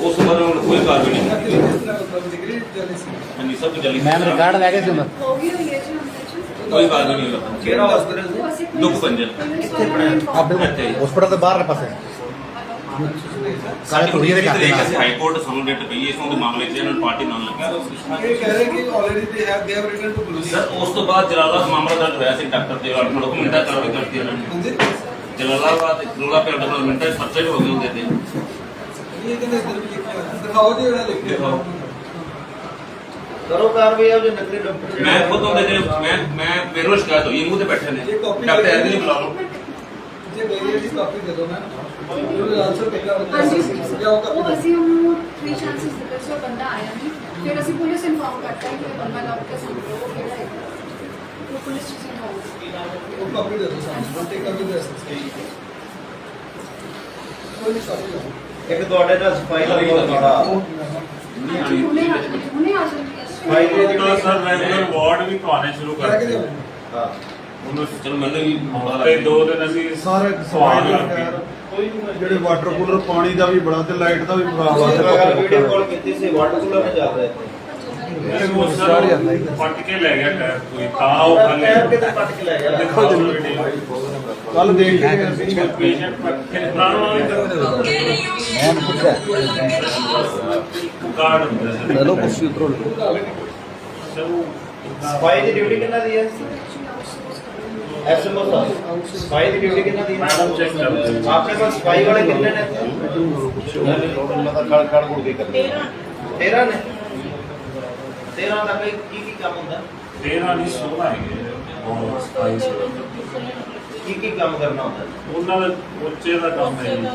ਉਸ ਤੋਂ ਬਾਅਦ ਉਹਨਾਂ ਨੇ ਕੋਈ ਕਾਰਵਾਈ ਨਹੀਂ ਕੀਤੀ ਹਾਂਜੀ ਸਭ ਕੁਝ ਜਲੀ ਮੈਮ ਰਿਕਾਰਡ ਲੈ ਕੇ ਸੀ ਮੈਂ ਹੋ ਗਈ ਹੋਈ ਹੈ ਜੀ ਹੁਣ ਕੋਈ ਕਾਰਵਾਈ ਨਹੀਂ ਹੋਈ। ਕਿਹੜਾ ਹਸਪੀਟਲ ਦੁੱਖ ਭੰਜਨ। ਇੱਥੇ ਬਣਾਇਆ। ਹਸਪੀਟਲ ਦੇ ਬਾਹਰਲੇ ਪਾਸੇ। ਸਾਡੇ ਕੁੜੀਏ ਦੇ ਘਰ ਦੇ ਨਾਲ। ਅਸੀਂ ਹਾਈ ਕੋਰਟ ਸਾਨੂੰ ਡੇਟ ਪਈ ਇਸ ਦੇ ਮਾਮਲੇ 'ਚ ਇਹਨਾਂ ਨੂੰ ਪਾਰਟੀ ਨਾਲ ਲੱਗਾ। ਇਹ ਕਹਿ ਰਹੇ ਕਿ already they have they have written to police sir ਉਸ ਤੋਂ ਬਾਅਦ ਜਲਾਲਾਬਾਦ ਮਾਮਲਾ ਦਰਜ ਹੋਇਆ ਸੀ ਡਾਕਟਰ ਦੇ ਵਾਲ। ਨੂੰ ਮਿੰਟਾਂ ਕਾਰਵਾਈ ਕਰਤੀ ਇਹਨਾਂ ਨੇ। ਜਲਾਲਾਬਾਦ ਰੋਲਾ ਪਿੰਡ ਦੇ ਮਿੰਟਾਂ 'ਚ ਪਰਚੇ ਵੀ ਹੋ ਗਏ ਹੁੰਦੇ ਤੇ। ਇਹ ਕਹਿੰਦੇ ਇਧਰ ਵੀ ਲਿਖਿਆ ਹੋਇਆ ਦਿਖਾਓ ਜੀ ਜਿਹੜਾ ਲਿਖਿਆ ਦਿਖਾਓ। ਕਰੋ ਕਾਰਵਾਈ ਆ ਜੋ ਨਕਲੀ ਡਾਕਟਰ ਮੈਂ ਖੁਦ ਉਹਦੇ ਜਿਹੜੇ ਮੈਂ ਮੈਂ ਮੇਰੇ ਨੂੰ ਸ਼ਿਕਾਇਤ ਹੋਈ ਮੂੰਹ ਤੇ ਬੈਠੇ ਨੇ ਇਹ copy ਡਾਕਟਰ ਕਰਕੇ- ਐਰਵਿਨ ਬੁਲਾ ਲਓ ਜੇ ਮੇਰੀ ਇਹਦੀ ਕਾਪੀ ਦੇ ਦਿਓ ਮੈਂ ਉਹ ਆਨਸਰ ਪਹਿਲਾਂ ਹਾਂਜੀ ਜਾਂ ਉਹ ਉਹ ਕਾਪੀ ਅਸੀਂ ਉਹਨੂੰ ਥ੍ਰੀ ਚਾਂਸਸ ਦਿੱਤੇ ਸੀ ਉਹ ਬੰਦਾ ਆਇਆ ਨਹੀਂ ਫਿਰ ਅਸੀਂ ਪੁਲਿਸ ਇਨਫਾਰਮ ਕਰਤਾ ਹੈ ਕਿ ਇਹ ਬੰਦਾ ਡਾਕਟਰ ਸੰਭੋ ਉਹ ਕਿਹੜਾ ਹੈ ਉਹ ਪੁਲਿਸ ਚ ਇਨਫਾਰਮ ਉਹ ਕਾਪੀ ਦੇ ਦਿਓ ਸਾਨੂੰ ਤੇ ਕਾਪੀ ਦੇ ਸਕਦੇ ਕੋਈ ਨਹੀਂ ਕਾਪੀ ਲਓ ਇੱਕ ਤੁਹਾਡੇ ਨਾਲ ਸਫ਼ਾਈ ਦਾ ਬਹੁਤ ਬੜਾ ਹਾਂਜੀ ਹੁਣੇ ਆ ਸਫ਼ਾਈ ਦੀ ਜਿਹੜੀ ਤਾਂ ਸਰ ਰੈਗੂਲਰ ਵਾਰਡ ਵੀ ਪਾਣੇ ਸ਼ੁਰੂ ਲੈ ਕਰ ਕੇ ਦਿਓ ਦਿੱਤੇ ਹਾਂ। ਉਹਨੂੰ ਚਲੋ ਮੈਨੂੰ ਵੀ ਪਤਾ ਲੱਗ ਤੇ। ਦੋ ਦਿਨ ਅਸੀਂ ਸਾਰੇ ਸਵਾਲ ਦਾ ਨਹੀਂ ਜਿਹੜੇ ਵਾਟਰ ਕੂਲਰ ਪਾਣੀ ਦਾ ਵੀ ਬੜਾ ਤੇ ਲਾਈਟ ਦਾ ਵੀ ਬੜਾ ਵਾ ਗੱਲ ਵੀਡੀਓ ਕਾਲ ਕੀਤੀ ਸੀ ਵਾਟਰ ਕੂਲਰ ਨਹੀਂ ਚੱਲ ਰਿਹਾ ਪੱਟ ਕੇ ਲੈ ਗਿਆ ਟਾਇਰ ਕੋਈ ਤਾਂ ਉਹ ਖਾਲੀ। ਟਾਇਰ ਕਿਤੇ ਪੱਟ ਕੇ ਲੈ ਗਿਆ। ਦੇਖੋ ਜਰੂਰ ਕੱਲ ਦੇਖ ਕੇ ਅਸੀਂ ਪੇਸ਼ੈਂਟ ਪੱਖੇ ਮੈਂ ਪੁੱਛਿਆ। ਕਾਰਡ ਹੁੰਦਾ ਚਲੋ ਕੁਰਸੀ ਉਤਰੋ ਸਫ਼ਾਈ ਦੀ ਡਿਊਟੀ ਕਿੰਨਾ ਦੀ ਹੈ? ਐਸਐਮਓ ਸਾਹਿਬ ਸਫ਼ਾਈ ਦੀ ਡਿਊਟੀ ਕਿੰਨਾ ਦੀ ਹੈ? ਮੈਡਮ ਚੈੱਕ ਕਰ ਲਓ ਆਪਣੇ ਕੋਲ ਸਫ਼ਾਈ ਵਾਲੇ ਕਿੰਨੇ ਨੇ? ਮੈਂ ਤਾਂ ਖੜ ਖੜ ਗੁੜ ਕੇ ਕਰਦੇ 13 ਨੇ। 13 ਦਾ ਕੀ ਕੀ ਕੰਮ ਹੁੰਦਾ? 13 ਨਹੀਂ 16 ਹੈਗੇ ਬਹੁਤ ਸਫ਼ਾਈ ਸੇਵਾ। ਕੀ ਕੀ ਕੰਮ ਕਰਨਾ ਹੁੰਦਾ? ਉਹਨਾਂ ਦਾ ਪੋਚੇ ਦਾ ਕੰਮ ਹੈ ਜੀ।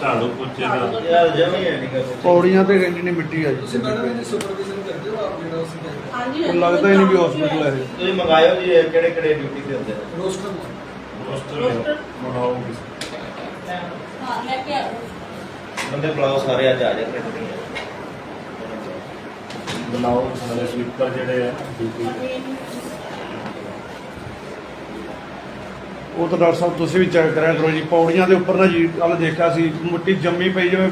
ਝਾੜੂ ਪੋਚੇ ਦਾ। ਯਾਰ ਜਮੀ ਹੈ ਨਹੀਂ ਕਰ ਪੌੜੀਆਂ ਤੇ ਕਹਿੰਦੀ ਨੇ ਮਿੱਟੀ ਆ ਤੁਸੀਂ ਜੀ ਮੈਡਮ ਇਹਦੀ ਸੁਪਰਵਿਜ਼ਨ ਕਰਦੇ ਲੱਗਦਾ ਹੀ ਵੀ ਹਸਪੀਟਲ ਹੈ ਤੁਸੀਂ ਮੰਗਾਇਓ ਜੀ ਕਿਹੜੇ ਕਿਹੜੇ ਡਿਊਟੀ ਤੇ ਹੁੰਦੇ ਨੇ। Roster roster? ਬਣਾਓ ਹਾਂ ਲੈ ਕੇ ਆਓ। ਸਾਰੇ ਅੱਜ ਆ ਜਾਂਦੇ ਨੇ ਬਣਾਓ ਸਾਰੇ ਸਵੀਪਰ ਜਿਹੜੇ ਆ। ਡਿਊਟੀ ਉਹ ਤਾਂ ਡਾਕਟਰ ਸਾਹਿਬ ਤੁਸੀਂ ਵੀ ਚੈੱਕ ਕਰਿਆ ਕਰੋ ਜੀ ਪੌੜੀਆਂ ਦੇ ਉੱਪਰ ਨਾ ਜੀ ਕੱਲ ਦੇਖਿਆ ਸੀ ਮਿੱਟੀ ਜੰਮੀ ਪਈ ਜਿਵੇਂ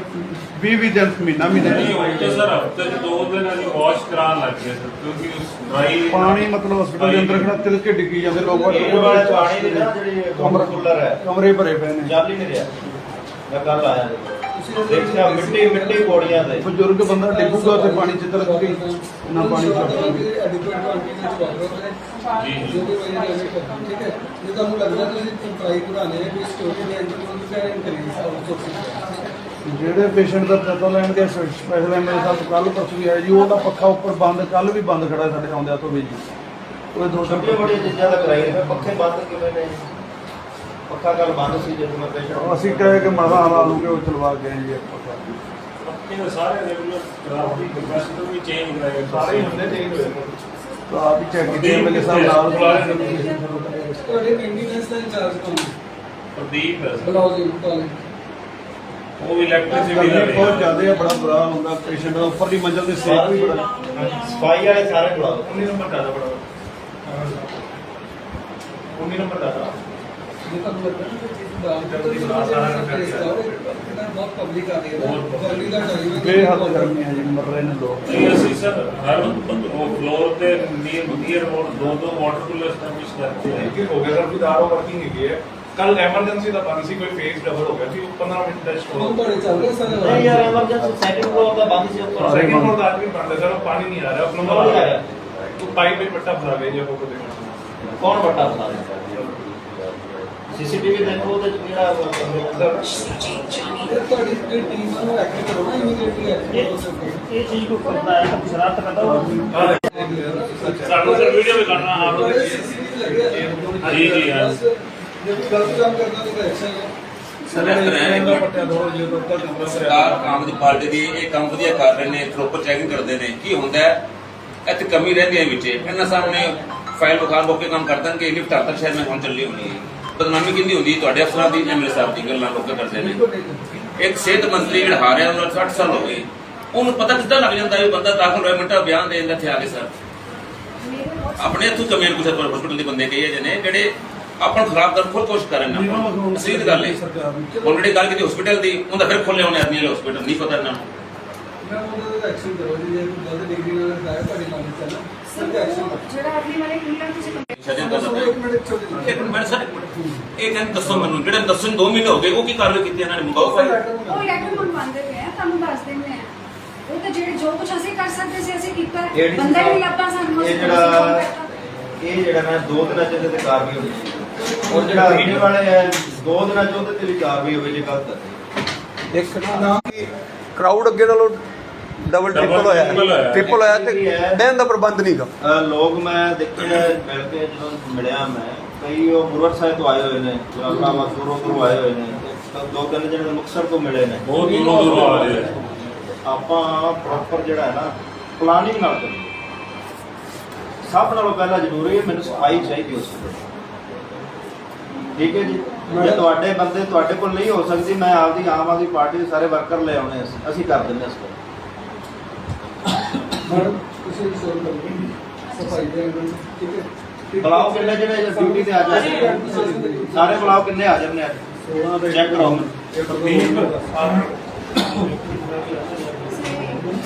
20 20 ਦਿਨ ਮਹੀਨਾ ਮਹੀਨਾ। ਨਹੀਂ ਤਾਂ ਸਰ ਹਫ਼ਤੇ ਚ ਦੋ ਦਿਨ ਅਸੀਂ ਵਾਸ਼ ਕਰਾਉਣ ਲੱਗ ਗਏ ਸਰ ਕਿਉਂਕਿ ਉਸ ਡਰਾਈ ਪਾਣੀ ਮਤਲਬ ਹਸਪੀਟਲ ਦੇ ਅੰਦਰ ਖੜਾ ਤਿਲ ਕੇ ਡਿੱਗੀ ਜਾਂਦੇ ਲੋਕ ਪਾਣੀ ਦੀ ਨਾ ਜਿਹੜੀ ਕਮਰ ਕੂਲਰ ਹੈ ਕਮਰੇ ਭਰੇ ਪਏ ਨੇ। ਹੀ ਨਹੀਂ ਰਿਹਾ। ਮੈਂ ਕੱਲ ਆਇਆ ਜੀ। ਦੇਖਿਆ ਮਿੱਟੀ ਮਿੱਟੀ ਪੌੜੀਆਂ ਤੇ ਬਜ਼ੁਰਗ ਬੰਦਾ ਡਿੱਗੂਗਾ ਤੇ ਪਾਣੀ ਤਿਲਕ ਕੇ ਨਾ ਪਾਣੀ ਵਾਪਰੋ ਜੀ। ਠੀਕ ਹੈ? ਜੇ ਤੁਹਾਨੂੰ ਲੱਗਦਾ ਤੁਸੀਂ ਟਰਾਈ ਕਰਾਣੇ ਹੈ ਕੋਈ ਸਟੋਰੀ ਦੇ ਅੰਦਰ ਤੁਹਾਨੂੰ ਕਹਿ ਇਨਕਰੀਜ਼ ਆਊਟਸੋਰਸਿੰਗ ਜਿਹੜੇ ਪੇਸ਼ੈਂਟ ਦਾ ਪਤਾ ਲੈਣ ਦੇ ਸਪੈਸ਼ਲ ਐਮਐਲ ਸਾਹਿਬ ਕੱਲ ਪਰਸੋਂ ਵੀ ਆਏ ਜੀ ਉਹਦਾ ਪੱਖਾ ਉੱਪਰ ਬੰਦ ਕੱਲ ਵੀ ਬੰਦ ਖੜਾ ਸਾਡੇ ਆਉਂਦਿਆਂ ਤੋਂ ਵੀ ਜੀ। ਉਹ ਦੋ ਤਿੰਨ ਛੋਟੀਆਂ ਬੜੀਆਂ ਚੀਜ਼ਾਂ ਦਾ ਕਰਾਈ ਪੱਖੇ ਬੰਦ ਕਿਵੇਂ ਨੇ? ਪੱਖਾ ਕੱਲ ਬੰਦ ਸੀ ਜਦੋਂ ਮੈਂ ਪੇਸ਼ੈਂਟ ਅਸੀਂ ਕਹੇ ਕਿ ਮਜ਼ਾ ਲਾ ਲੂਗੇ ਉਹ ਚਲਵਾ ਕੇ ਆਏ ਜੀ ਪੱਖਾ ਇਹ ਸਾਰੇ ਰੈਗੂਲਰ ਕਰਾਉਣੀ ਕੈਪੈਸਿਟੀ ਵੀ ਚੇਂਜ ਕਰਾਇਆ ਸਾਰੇ ਹੀ ਹੁੰਦੇ ਚੇਂਜ ਹੋਏ ਤਾਂ ਆਪ ਹੀ ਚੈੱਕ ਕੀਤੇ ਐਮਐਲ ਸਾਹਿਬ ਨਾਲ ਤੁਹਾਡੇ ਮੇਨਟੇਨੈਂਸ ਦਾ ਇੰਚਾਰਜ ਕੌਣ ਪ੍ਰਦੀਪ ਹੈ। ਸਰ ਬੁਲਾਓ ਜੀ ਕਾਲ ਉਹ ਵੀ ਇਲੈਕਟ੍ਰਿਸਿਟੀ ਦਾ ਬਹੁਤ ਜ਼ਿਆਦਾ ਹੈ ਬੜਾ ਬੁਰਾ ਹਾਲ ਹੁੰਦਾ। ਪੇਸ਼ੈਂਟ ਦਾ ਉੱਪਰਲੀ ਮੰਜ਼ਲ ਤੇ ਸੇਕ ਵੀ ਬੜਾ ਸਫ਼ਾਈ ਵਾਲੇ ਸਾਰੇ ਬੁਲਾਓ 19 ਨੰਬਰ ਦਾ ਬੜਾ। 19 ਨੰਬਰ ਦਾ ਬੇਹੱਦ ਗਰਮੀ ਹੈ ਜੀ ਮਰ ਰਹੇ ਨੇ ਲੋਕ ਜੀ ਅਸੀਂ ਸਰ ਹਰ ਉਹ ਫਲੋਰ ਤੇ ਨੀਅਰ ਨੀਅਰ ਵਾਟ ਦੋ ਦੋ ਵਾਟਰ ਕੂਲਰ ਸਟੈਬਲਿਸ਼ ਕਰਤੇ ਹੈ ਕਿ ਹੋ ਗਿਆ ਸਰ ਵਿਦਾਰੋ ਵਰਕਿੰਗ ਹੈਗੀ ਹੈ ਕੱਲ ਐਮਰਜੈਂਸੀ ਦਾ ਬੰਦ ਸੀ ਕੋਈ ਫੇਸ ਡਬਲ ਹੋ ਗਿਆ ਸੀ ਉਹ 15 ਮਿੰਟ ਦਾ ਸ਼ੋਅ ਉਹ ਬੜੇ ਚੱਲ ਰਹੇ ਸਰ ਨਹੀਂ ਯਾਰ ਐਮਰਜੈਂਸੀ ਸੈਕਿੰਡ ਫਲੋਰ ਦਾ ਬੰਦ ਸੀ ਉੱਪਰ ਸੈਕਿੰਡ ਫਲੋਰ ਦਾ ਅੱਜ ਵੀ ਬੰਦ ਹੈ ਸਰ ਉਹ ਪਾਣੀ ਨਹੀਂ ਆ ਰਿਹਾ ਉਹ ਨੰਬਰ ਆ ਰਿਹਾ ਉਹ ਪਾਈਪ ਵਿੱਚ ਬੱਟਾ ਫਸਾ ਗਿਆ ਜੀ ਆਪਾਂ ਕੋ ਦੇਖਣਾ ਕੌਣ ਬੱਟਾ ਫਸਾ ਰਿਹਾ ਸੀਸੀਟੀਵੀ ਦੇਖੋ ਚ ਕਿਹੜਾ ਇਹ ਤੁਹਾਡੀ ਜਿਹੜੀ ਟੀਮ ਨੂੰ ਐਕਟਿਵ ਕਰੋ ਨਾ ਇਮੀਡੀਏਟਲੀ ਐਕਟਿਵ ਇਹ ਚੀਜ਼ ਕੋ ਕਰਦਾ ਹੈ ਸ਼ਰਾਰਤ ਕਰਦਾ ਹੋਗਾ ਸਾਨੂੰ ਸਰ ਵੀਡੀਓ ਵੀ ਕਰਨਾ ਆਪ ਜੀ, ਜੀ, ਹਾਂ। ਜੇ ਕੋਈ ਗਲਤ ਕੰਮ ਕਰਦਾ ਤਾਂ ਐਕਸ਼ਨ ਸਰਕਾਰ ਆਮ ਆਦਮੀ ਪਾਰਟੀ ਦੀ ਇਹ ਕੰਮ ਵਧੀਆ ਕਰ ਰਹੇ ਨੇ ਪ੍ਰੋਪਰ ਚੈਕਿੰਗ ਕਰਦੇ ਨੇ। ਕੀ ਹੁੰਦਾ ਹੈ? ਇੱਥੇ ਕਮੀ ਰਹਿੰਦੀ ਹੈ ਵਿੱਚ। ਇਹਨਾਂ ਸਾਹਮਣੇ ਫਾਈਲ ਬੁਖਾਰ ਬੋਕੇ ਕੰਮ ਕਰ ਦੇਣਗੇ ਲਿਫਟ ਹਰ ਤੱਕ ਸ਼ਹਿਰ ਮੈਂ ਹੁਣ ਚੱਲੀ ਹੋਣੀ ਹੈ। ਬਦਨਾਮੀ ਕਿੰਨੀ ਹੁੰਦੀ ਹੈ ਤੁਹਾਡੇ ਅਫਸਰਾਂ ਦੀ ਐਮਐਲਏ ਸਾਹਿਬ ਦੀ ਗੱਲਾਂ ਲੋਕ ਕਰਦੇ ਨੇ? ਇੱਕ ਸਿਹਤ ਮੰਤਰੀ ਜਿਹੜਾ ਹਾਰਿਆ ਉਹਨਾਂ ਨੂੰ 60 ਸਾਲ ਹੋ ਗਏ। ਉਹਨੂੰ ਪਤਾ ਕਿੱਦਾਂ ਲੱਗ ਜਾਂਦਾ ਵੀ ਬੰਦਾ ਦਾਖਲ ਹੋਇਆ ਮਿੰਟਾਂ ਬਿਆਨ ਦੇ ਦਿੰਦਾ ਇੱਥੇ ਆ ਕੇ ਸਰ। ਆਪਣੇ ਇੱਥੋਂ ਕਮੀਆਂ ਕੁਛ ਹਸਪੀਟਲ ਦੇ ਬੰਦੇ ਕਹੀ ਜਿਹਨੇ ਜਿਹੜੇ ਆਪਾਂ ਨੂੰ ਖਰਾਬ ਕਰਨ ਦੀ ਕੋਸ਼ਿਸ਼ ਕਰ ਰਹੇ ਨੇ ਦੀ ਗੱਲ ਹੈ ਹੁਣ ਜਿਹੜੀ ਗੱਲ ਕੀਤੀ ਹਸਪੀਟਲ ਦੀ ਉਹਦਾ ਫਿਰ ਖੋਲੇ ਹੋਣੇ ਆਦਮੀ ਵਾਲੇ ਹਸਪੀਟਲ ਨਹੀਂ ਪਤਾ ਇਹਨਾਂ ਨੂੰ। ਮੈਂ ਉਹਦਾ ਐਕਸ਼ਨ ਕਰੋ ਜੀ ਜੇ ਕੋਈ ਗਲਤ ਡਿਗਰੀ ਨਾਲ ਹੈ ਤੁਹਾਡੀ ਨੌਲੇਜ ਚ ਜਿਹੜਾ ਅਗਲੀ ਵਾਲੇ ਕਿੰਨਾ ਤੁਸੀਂ ਕੰਪਲੇਂਟ ਸ਼ਾਇਦ ਕਰ ਸਰ, ਸਕਦੇ ਇੱਕ ਮਿੰਟ ਇੱਕ ਛੋਟੀ ਇੱਕ ਮਿੰਟ ਸਰ ਇੱਕ ਮਿੰਟ। ਇਹ ਕਹਿੰਦੇ ਦੱਸੋ ਮੈਨੂੰ ਜਿਹੜੇ ਦੱਸੋ 2 ਮਹੀਨੇ ਹੋ ਗਏ ਉਹ ਕੀ ਕਾਰਵਾਈ ਕੀਤੀ ਇਹਨਾਂ ਨੇ ਮੰਗਾਓ ਫਾਈਲ ਉਹ ਲੈਟਰ ਮੰਗਵਾਉਂਦੇ ਪਏ ਆ ਤੁਹਾਨੂੰ ਦੱਸ ਦਿੰਦੇ ਆ ਉਹ ਤਾਂ ਜਿਹੜੇ ਜੋ ਕੁਝ ਅਸੀਂ ਕਰ ਸਕਦੇ ਸੀ ਅਸੀਂ ਕੀਤਾ ਇਹ ਬੰਦਾ ਹੀ ਨਹੀਂ ਲੱਭਾ ਸਾਨੂੰ ਇਹ ਅਸੀਂ ਜਿਹੜਾ phone ਕਰਤਾ। ਇਹ ਜਿਹੜਾ ਨਾ ਦੋ ਦਿਨਾਂ ਚ ਇਹਦੇ ਤੇ ਕਾਰਵਾਈ ਹੋਣੀ ਚਾਹੀਦੀ ਔਰ ਜਿਹੜਾ ਅੱਗੇ ਵਾਲੇ ਹੈ ਦੋ ਦਿਨਾਂ ਚ ਉਹਦੇ ਤੇ ਵੀ ਕਾਰਵਾਈ ਹੋਵੇ ਜੇ ਗਲਤ ਹੈ ਇੱਕ ਨਾ ਕਰਾਊਡ ਅੱਗੇ ਨਾਲੋਂ ਡਬਲ ਟ੍ਰਿਪਲ ਹੋਇਆ। ਟ੍ਰਿਪਲ ਹੋਇਆ। ਤੇ ਬਹਿਣ ਦਾ ਪ੍ਰਬੰਧ ਨਹੀਂਗਾ ਅਹ ਲੋਕ ਮੈਂ ਦੇਖੇ ਮਿਲ ਕੇ ਜਦੋਂ ਮਿਲਿਆ ਮੈਂ ਕਈ ਉਹ ਮੁਰਵਰ ਸਾਹਿਬ ਤੋਂ ਆਏ ਹੋਏ ਨੇ ਜਲਾਲਾਬਾਦ ਦੂਰੋਂ ਦੂਰੋਂ ਆਏ ਹੋਏ ਨੇ ਤੇ ਦੋ ਤਿੰਨ ਜਿਹੜੇ ਮੁਕਤਸਰ ਤੋਂ ਮਿਲੇ ਨੇ। ਬਹੁਤ ਦੂਰੋਂ ਦੂਰੋਂ ਆ ਰਹੇ ਆ। ਆਪਾਂ ਪ੍ਰੋਪਰ ਜਿਹੜਾ ਹੈ ਨਾ ਪਲਾਨਿੰਗ ਨਾਲ ਕਰੀਏ ਸਭ ਨਾਲੋਂ ਪਹਿਲਾਂ ਜ਼ਰੂਰੀ ਹੈ ਮੈਨੂੰ ਸਫ਼ਾਈ ਚਾਹੀਦੀ ਉਸ ਵੇਲੇ ਠੀਕ ਹੈ ਜੀ? ਜੇ ਤੁਹਾਡੇ ਬੰਦੇ ਤੁਹਾਡੇ ਕੋਲ ਨਹੀਂ ਹੋ ਸਕਦੀ ਮੈਂ ਆਪਦੀ ਆਮ ਆਦਮੀ ਪਾਰਟੀ ਦੇ ਸਾਰੇ ਵਰਕਰ ਲੈ ਆਉਣੇ ਅਸੀਂ ਅਸੀਂ ਕਰ ਦਿੰਦੇ ਹਾਂ ਇਸ ਮੈਡਮ ਤੁਸੀਂ ਸ਼ੁਰੂ ਕਰੋ ਸਫ਼ਾਈ ਦੇ ਅੰਦਰ ਠੀਕ ਹੈ ਠੀਕ ਹੈ। ਬੁਲਾਓ ਕਿੰਨੇ ਜਿਹੜੇ ਡਿਊਟੀ ਤੇ ਹਾਜ਼ਰ ਨੇ ਸਾਰੇ ਬੁਲਾਓ ਕਿੰਨੇ ਹਾਜ਼ਰ ਨੇ ਅੱਜ ਚੈੱਕ ਕਰਾਓ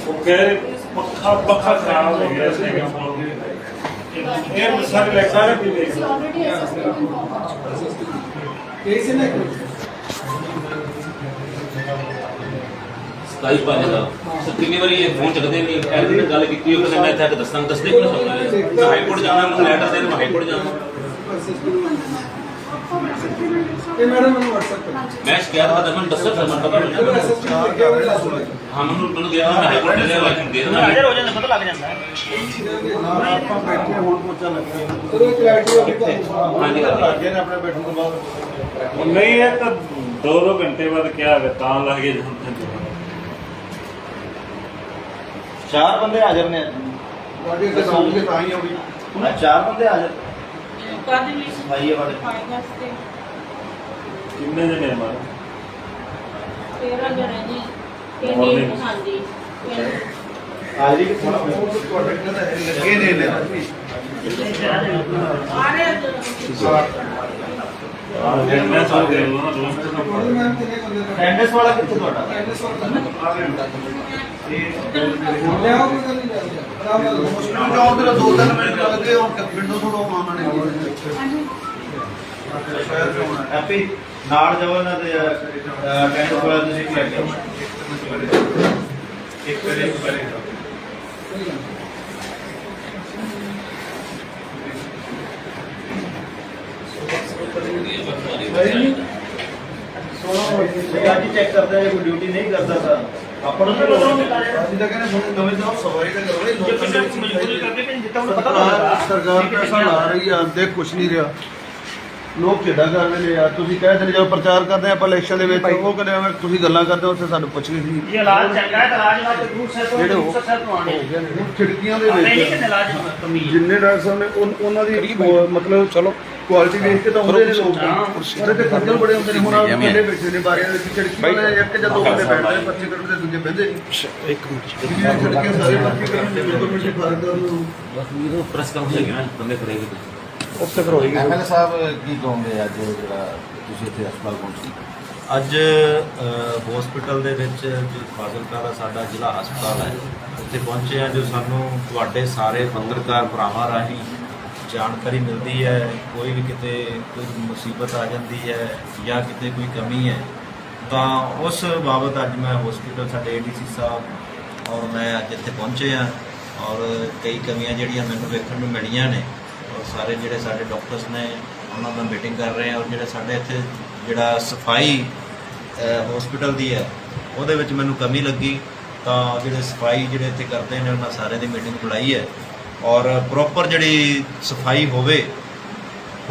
ਉਹ ਕਹਿ ਰਹੇ ਪੱਖਾ ਪੱਖਾ ਖਰਾਬ ਹੋ ਗਿਆ ਸੀ ਇਹ ਸਾਰੇ ਲੈ ਸਾਰੇ ਵੀ ਦੇਖ ਅਸੀਂ ਆਲਰੇਡੀ ਐਸਐਸਪੀ ਨੂੰ ਇਨਫੋਰਮ ਕਰ ਚੁੱਕੇ ਕੇਸ ਨੇ ਸਤਾਈ ਪੰਜ ਦਾ। ਸਰ ਕਿੰਨੀ ਵਾਰੀ ਇਹ ਫੋਨ ਚੱਕਦੇ ਨਹੀਂ ਐਲਡੀ ਨਾਲ ਗੱਲ ਕੀਤੀ ਉਹ ਕਹਿੰਦੇ ਮੈਂ ਇੱਥੇ ਆ ਕੇ ਦੱਸਾਂ ਦੱਸਦੇ ਕਿਉਂ ਨਹੀਂ ਮੈਂ? ਹਾਈ ਕੋਰਟ ਜਾਣਾ ਮੈਂ ਲੈਟਰ ਦੇਣ ਮੈਂ ਹਾਈ ਕੋਰਟ ਜਾਣਾ ਇਹ ਮੈਡਮ ਮੈਨੂੰ WhatsApp ਕਰੋ। ਮੈਂ ਸ਼ਿਕਾਇਤ ਕਰਦਾ ਮੈਨੂੰ ਦੱਸੋ ਫਿਰ ਮੈਂ ਪਤਾ ਲੱਗ ਚਲੋ ਜਾਣਾ ਐਸਐਸਪੀ ਨੂੰ ਲਿਖਿਆ ਹੋਇਆ ਦੱਸ ਦਿਓ ਹਾਂ ਮੈਨੂੰ ਮੈਨੂੰ ਦੇ ਮੈਂ ਹਾਈ ਕੋਰਟ ਦੇ ਲਾਇਸੈਂਸ ਦੇ ਦੇਣਾ ਹਾਜ਼ਰ ਹੋ। ਜਾਂਦਾ ਆਪਾਂ ਬੈਠੇ ਹੁਣ ਪੋਚਾ ਲੱਗਿਆ ਚਲੋ ਇੱਕ ਕਲੈਰਿਟੀ ਹੋ ਗਈ ਤੁਹਾਨੂੰ। ਹਾਂਜੀ ਹਾਂਜੀ। ਅੱਗੇ ਨੇ ਆਪਣੇ ਬੈਠਣ ਤੋਂ ਬਾਅਦ। ਨਹੀਂ ਇਹ ਤਾਂ ਦੋ ਦੋ ਘੰਟੇ ਬਾਅਦ ਕਿਹਾ ਹੈ ਤਾਂ ਲੱਗ ਗਏ ਹੁਣ ਤੱਕ ਚਾਰ ਬੰਦੇ ਹਾਜ਼ਰ ਨੇ। ਤੁਹਾਡੀ ਅੱਗੇ ਸਾਹਮਣੇ ਤਾਂ ਹੀ ਹੋਗੀ ਅੱਜ ਚਾਰ ਬੰਦੇ ਹਾਜ਼ਰ। ਕਾਹਦੇ ਲਈ? ਸਫ਼ਾਈ ਵਾਲੇ ਸਫ਼ਾਈ ਵਾਸਤੇ ਕਿੰਨੇ ਜਣੇ ਮਾਰ? 13 ਜਣੇ ਜੀ। Morning. ਕਿੰਨੀ? ਹਾਂਜੀ। ਹਾਜ਼ਰੀ ਕਿੱਥੇ? ਤੁਹਾਡੇ ਨਾਲ ਲੱਗੇ ਨੇ ਨੇ ਆ ਰਹੇ ਹਾਂ ਮੈਂ ਸੋ ਦੋਸਤ। ਨੂੰ ਮੈਮ ਕਿੰਨੇ ਬੰਦੇ ਨੇ ਅਟੈਂਡੈਂਸ ਵਾਲਾ ਕਿੱਥੇ ਤੁਹਾਡਾ? ਅਟੈਂਡੈਂਸ ਵਾਲਾ ਲਿਆਓ ਕੋਈ ਹਸਪੀਟਲ ਜਾਉਣ ਦੇ ਦੋ ਤਿੰਨ ਮਿੰਟ ਲੱਗਦੇ ਹੁਣ ਵਿੰਡੋ ਥੋੜਾ ਆਉਣਾ ਨੇ ਹੈਪੀ ਨਾਲ ਜਾਓ ਇਹਨਾਂ ਦੇ ਅਟੈਂਡੈਂਸ ਵਾਲਾ ਤੁਸੀਂ ਲੈ ਕੇ ਇੱਕ ਵਾਰੀ ਇੱਕ ਵਾਰੀ ਅੱਜ ਚੈੱਕ ਕਰਦਾ ਜੇ ਕੋਈ ਡਿਊਟੀ ਨਹੀਂ ਕਰਦਾ ਤਾਂ। ਆਪਾਂ ਨੂੰ ਅਸੀਂ ਤਾਂ ਕਹਿੰਦੇ ਤੁਹਾਨੂੰ ਨਵੇਂ ਤੋਂ ਸਵਾਰੀ ਤਾਂ ਕਰੋ ਇਹ ਲੋਕਾਂ ਦੇ ਮਜਬੂਰੀ ਕਰਦੇ ਭਈ ਜਿੱਤਾਂ ਨੂੰ ਪਤਾ ਲੱਗਦਾ। ਸਰਕਾਰ ਪੈਸਾ ਲਾ ਰਹੀ ਆ ਦੇ ਕੁਝ ਨਹੀਂ ਰਿਹਾ। ਲੋਕ ਕਿੱਦਾਂ ਕਰ ਰਹੇ ਨੇ ਯਾਰ ਤੁਸੀਂ ਕਹਿ ਦਿੰਦੇ ਜਦੋਂ ਪ੍ਰਚਾਰ ਕਰਦੇ ਆਪਾਂ ਇਲੈਕਸ਼ਨ ਦੇ ਵਿੱਚ ਉਹ ਕਹਿੰਦੇ ਐਵੇਂ ਤੁਸੀਂ ਗੱਲਾਂ ਕਰਦੇ ਉੱਥੇ ਸਾਨੂੰ ਪੁੱਛ ਨਹੀਂ। ਇਹ ਇਲਾਜ ਚੰਗਾ ਹੈ ਇਲਾਜ ਨਾਲ ਤੇ ਦੂਸਰੇ ਤੋਂ ਦੂਸਰੇ ਤੋਂ ਆਣੇ ਖਿੜਕੀਆਂ ਦੇ ਵਿੱਚ। ਜਿੰਨੇ ਡਾਕਟਰ ਸਾਹਿਬ ਨੇ ਉਹਨਾਂ ਦੀ ਮਤਲਬ ਚਲੋ ਕੁਆਲਿਟੀ ਵੇਖ ਕੇ ਤਾਂ ਆਉਂਦੇ ਨੇ ਲੋਕ। ਪਰ ਇਹਦੇ ਖੱਜਲ ਬੜੇ ਹੁੰਦੇ ਨੇ। ਹੁਣ ਆਹ ਥੱਲੇ ਬੈਠੇ ਨੇ ਬਾਰੀਆਂ ਦੇ ਵਿੱਚ ਖਿੜਕੀ ਵਾਲੇ ਇੱਕ ਜਾਂ ਦੋ ਬੰਦੇ ਬੈਠਦੇ ਨੇ ਪਰਚੇ ਕੱਢਦੇ ਦੂਜੇ ਬਹਿੰਦੇ ਇੱਕ ਮਿੰਟ ਜਿਹੜੀਆਂ ਖਿੜਕੀਆਂ ਸਾਰੇ ਪਰਚੇ ਕੱਢਦੇ ਨੇ ਦੋ ਮਿੰਟ ਫ਼ਰਕ ਕਰ ਲਓ ਬਸ ਪ੍ਰੈਸ ਕਾਉਂਸਲ ਹੈਗੇ ਨਾ ਬੰਦੇ ਖੜੇ ਹੋਏ ਉੱਥੇ ਫਿਰ ਹੋਏਗੀ ਐਮਐਲ ਸਾਹਿਬ ਕੀ ਕਹੋਗੇ ਅੱਜ ਜਿਹੜਾ ਤੁਸੀਂ ਇੱਥੇ ਹਸਪਤਾਲ ਪਹੁੰਚੇ? ਅੱਜ ਹਸਪੀਟਲ ਦੇ ਵਿੱਚ ਜੋ ਫਾਜ਼ਿਲਕਾ ਦਾ ਸਾਡਾ ਜ਼ਿਲ੍ਹਾ ਹਸਪਤਾਲ ਹੈ ਉੱਥੇ ਪਹੁੰਚੇ ਆ ਜੋ ਸਾਨੂੰ ਤੁਹਾਡੇ ਸਾਰੇ ਪੱਤਰਕਾਰ ਭਰਾਵਾਂ ਰਾਹੀਂ ਜਾਣਕਾਰੀ ਮਿਲਦੀ ਹੈ, ਕੋਈ ਵੀ ਕਿਤੇ ਕੋਈ ਮੁਸੀਬਤ ਆ ਜਾਂਦੀ ਹੈ ਜਾਂ ਕਿਤੇ ਕੋਈ ਕਮੀ ਹੈ, ਤਾਂ ਉਸ ਬਾਬਤ ਅੱਜ ਮੈਂ ਹਸਪੀਟਲ ਸਾਡੇ ਏਡੀਸੀ ਸਾਹਿਬ ਔਰ ਮੈਂ ਅੱਜ ਇੱਥੇ ਪਹੁੰਚੇ ਆ ਔਰ ਕਈ ਕਮੀਆਂ ਜਿਹੜੀਆਂ ਮੈਨੂੰ ਵੇਖਣ ਨੂੰ ਮਿਲੀਆਂ ਨੇ ਔਰ ਸਾਰੇ ਜਿਹੜੇ ਸਾਡੇ ਡਾਕਟਰਸ ਨੇ, ਉਹਨਾਂ ਨਾਲ ਮੀਟਿੰਗ ਕਰ ਰਹੇ ਆ ਔਰ ਜਿਹੜੇ ਸਾਡੇ ਇੱਥੇ ਜਿਹੜਾ ਸਫ਼ਾਈ ਹਸਪੀਟਲ ਦੀ ਹੈ, ਉਹਦੇ ਵਿੱਚ ਮੈਨੂੰ ਕਮੀ ਲੱਗੀ ਤਾਂ ਜਿਹੜੇ ਸਫ਼ਾਈ ਜਿਹੜੇ ਇੱਥੇ ਕਰਦੇ ਨੇ, ਉਹਨਾਂ ਸਾਰੇ ਦੀ ਮੀਟਿੰਗ ਬੁਲਾਈ ਹੈ। ਔਰ ਪ੍ਰੋਪਰ ਜਿਹੜੀ ਸਫ਼ਾਈ ਹੋਵੇ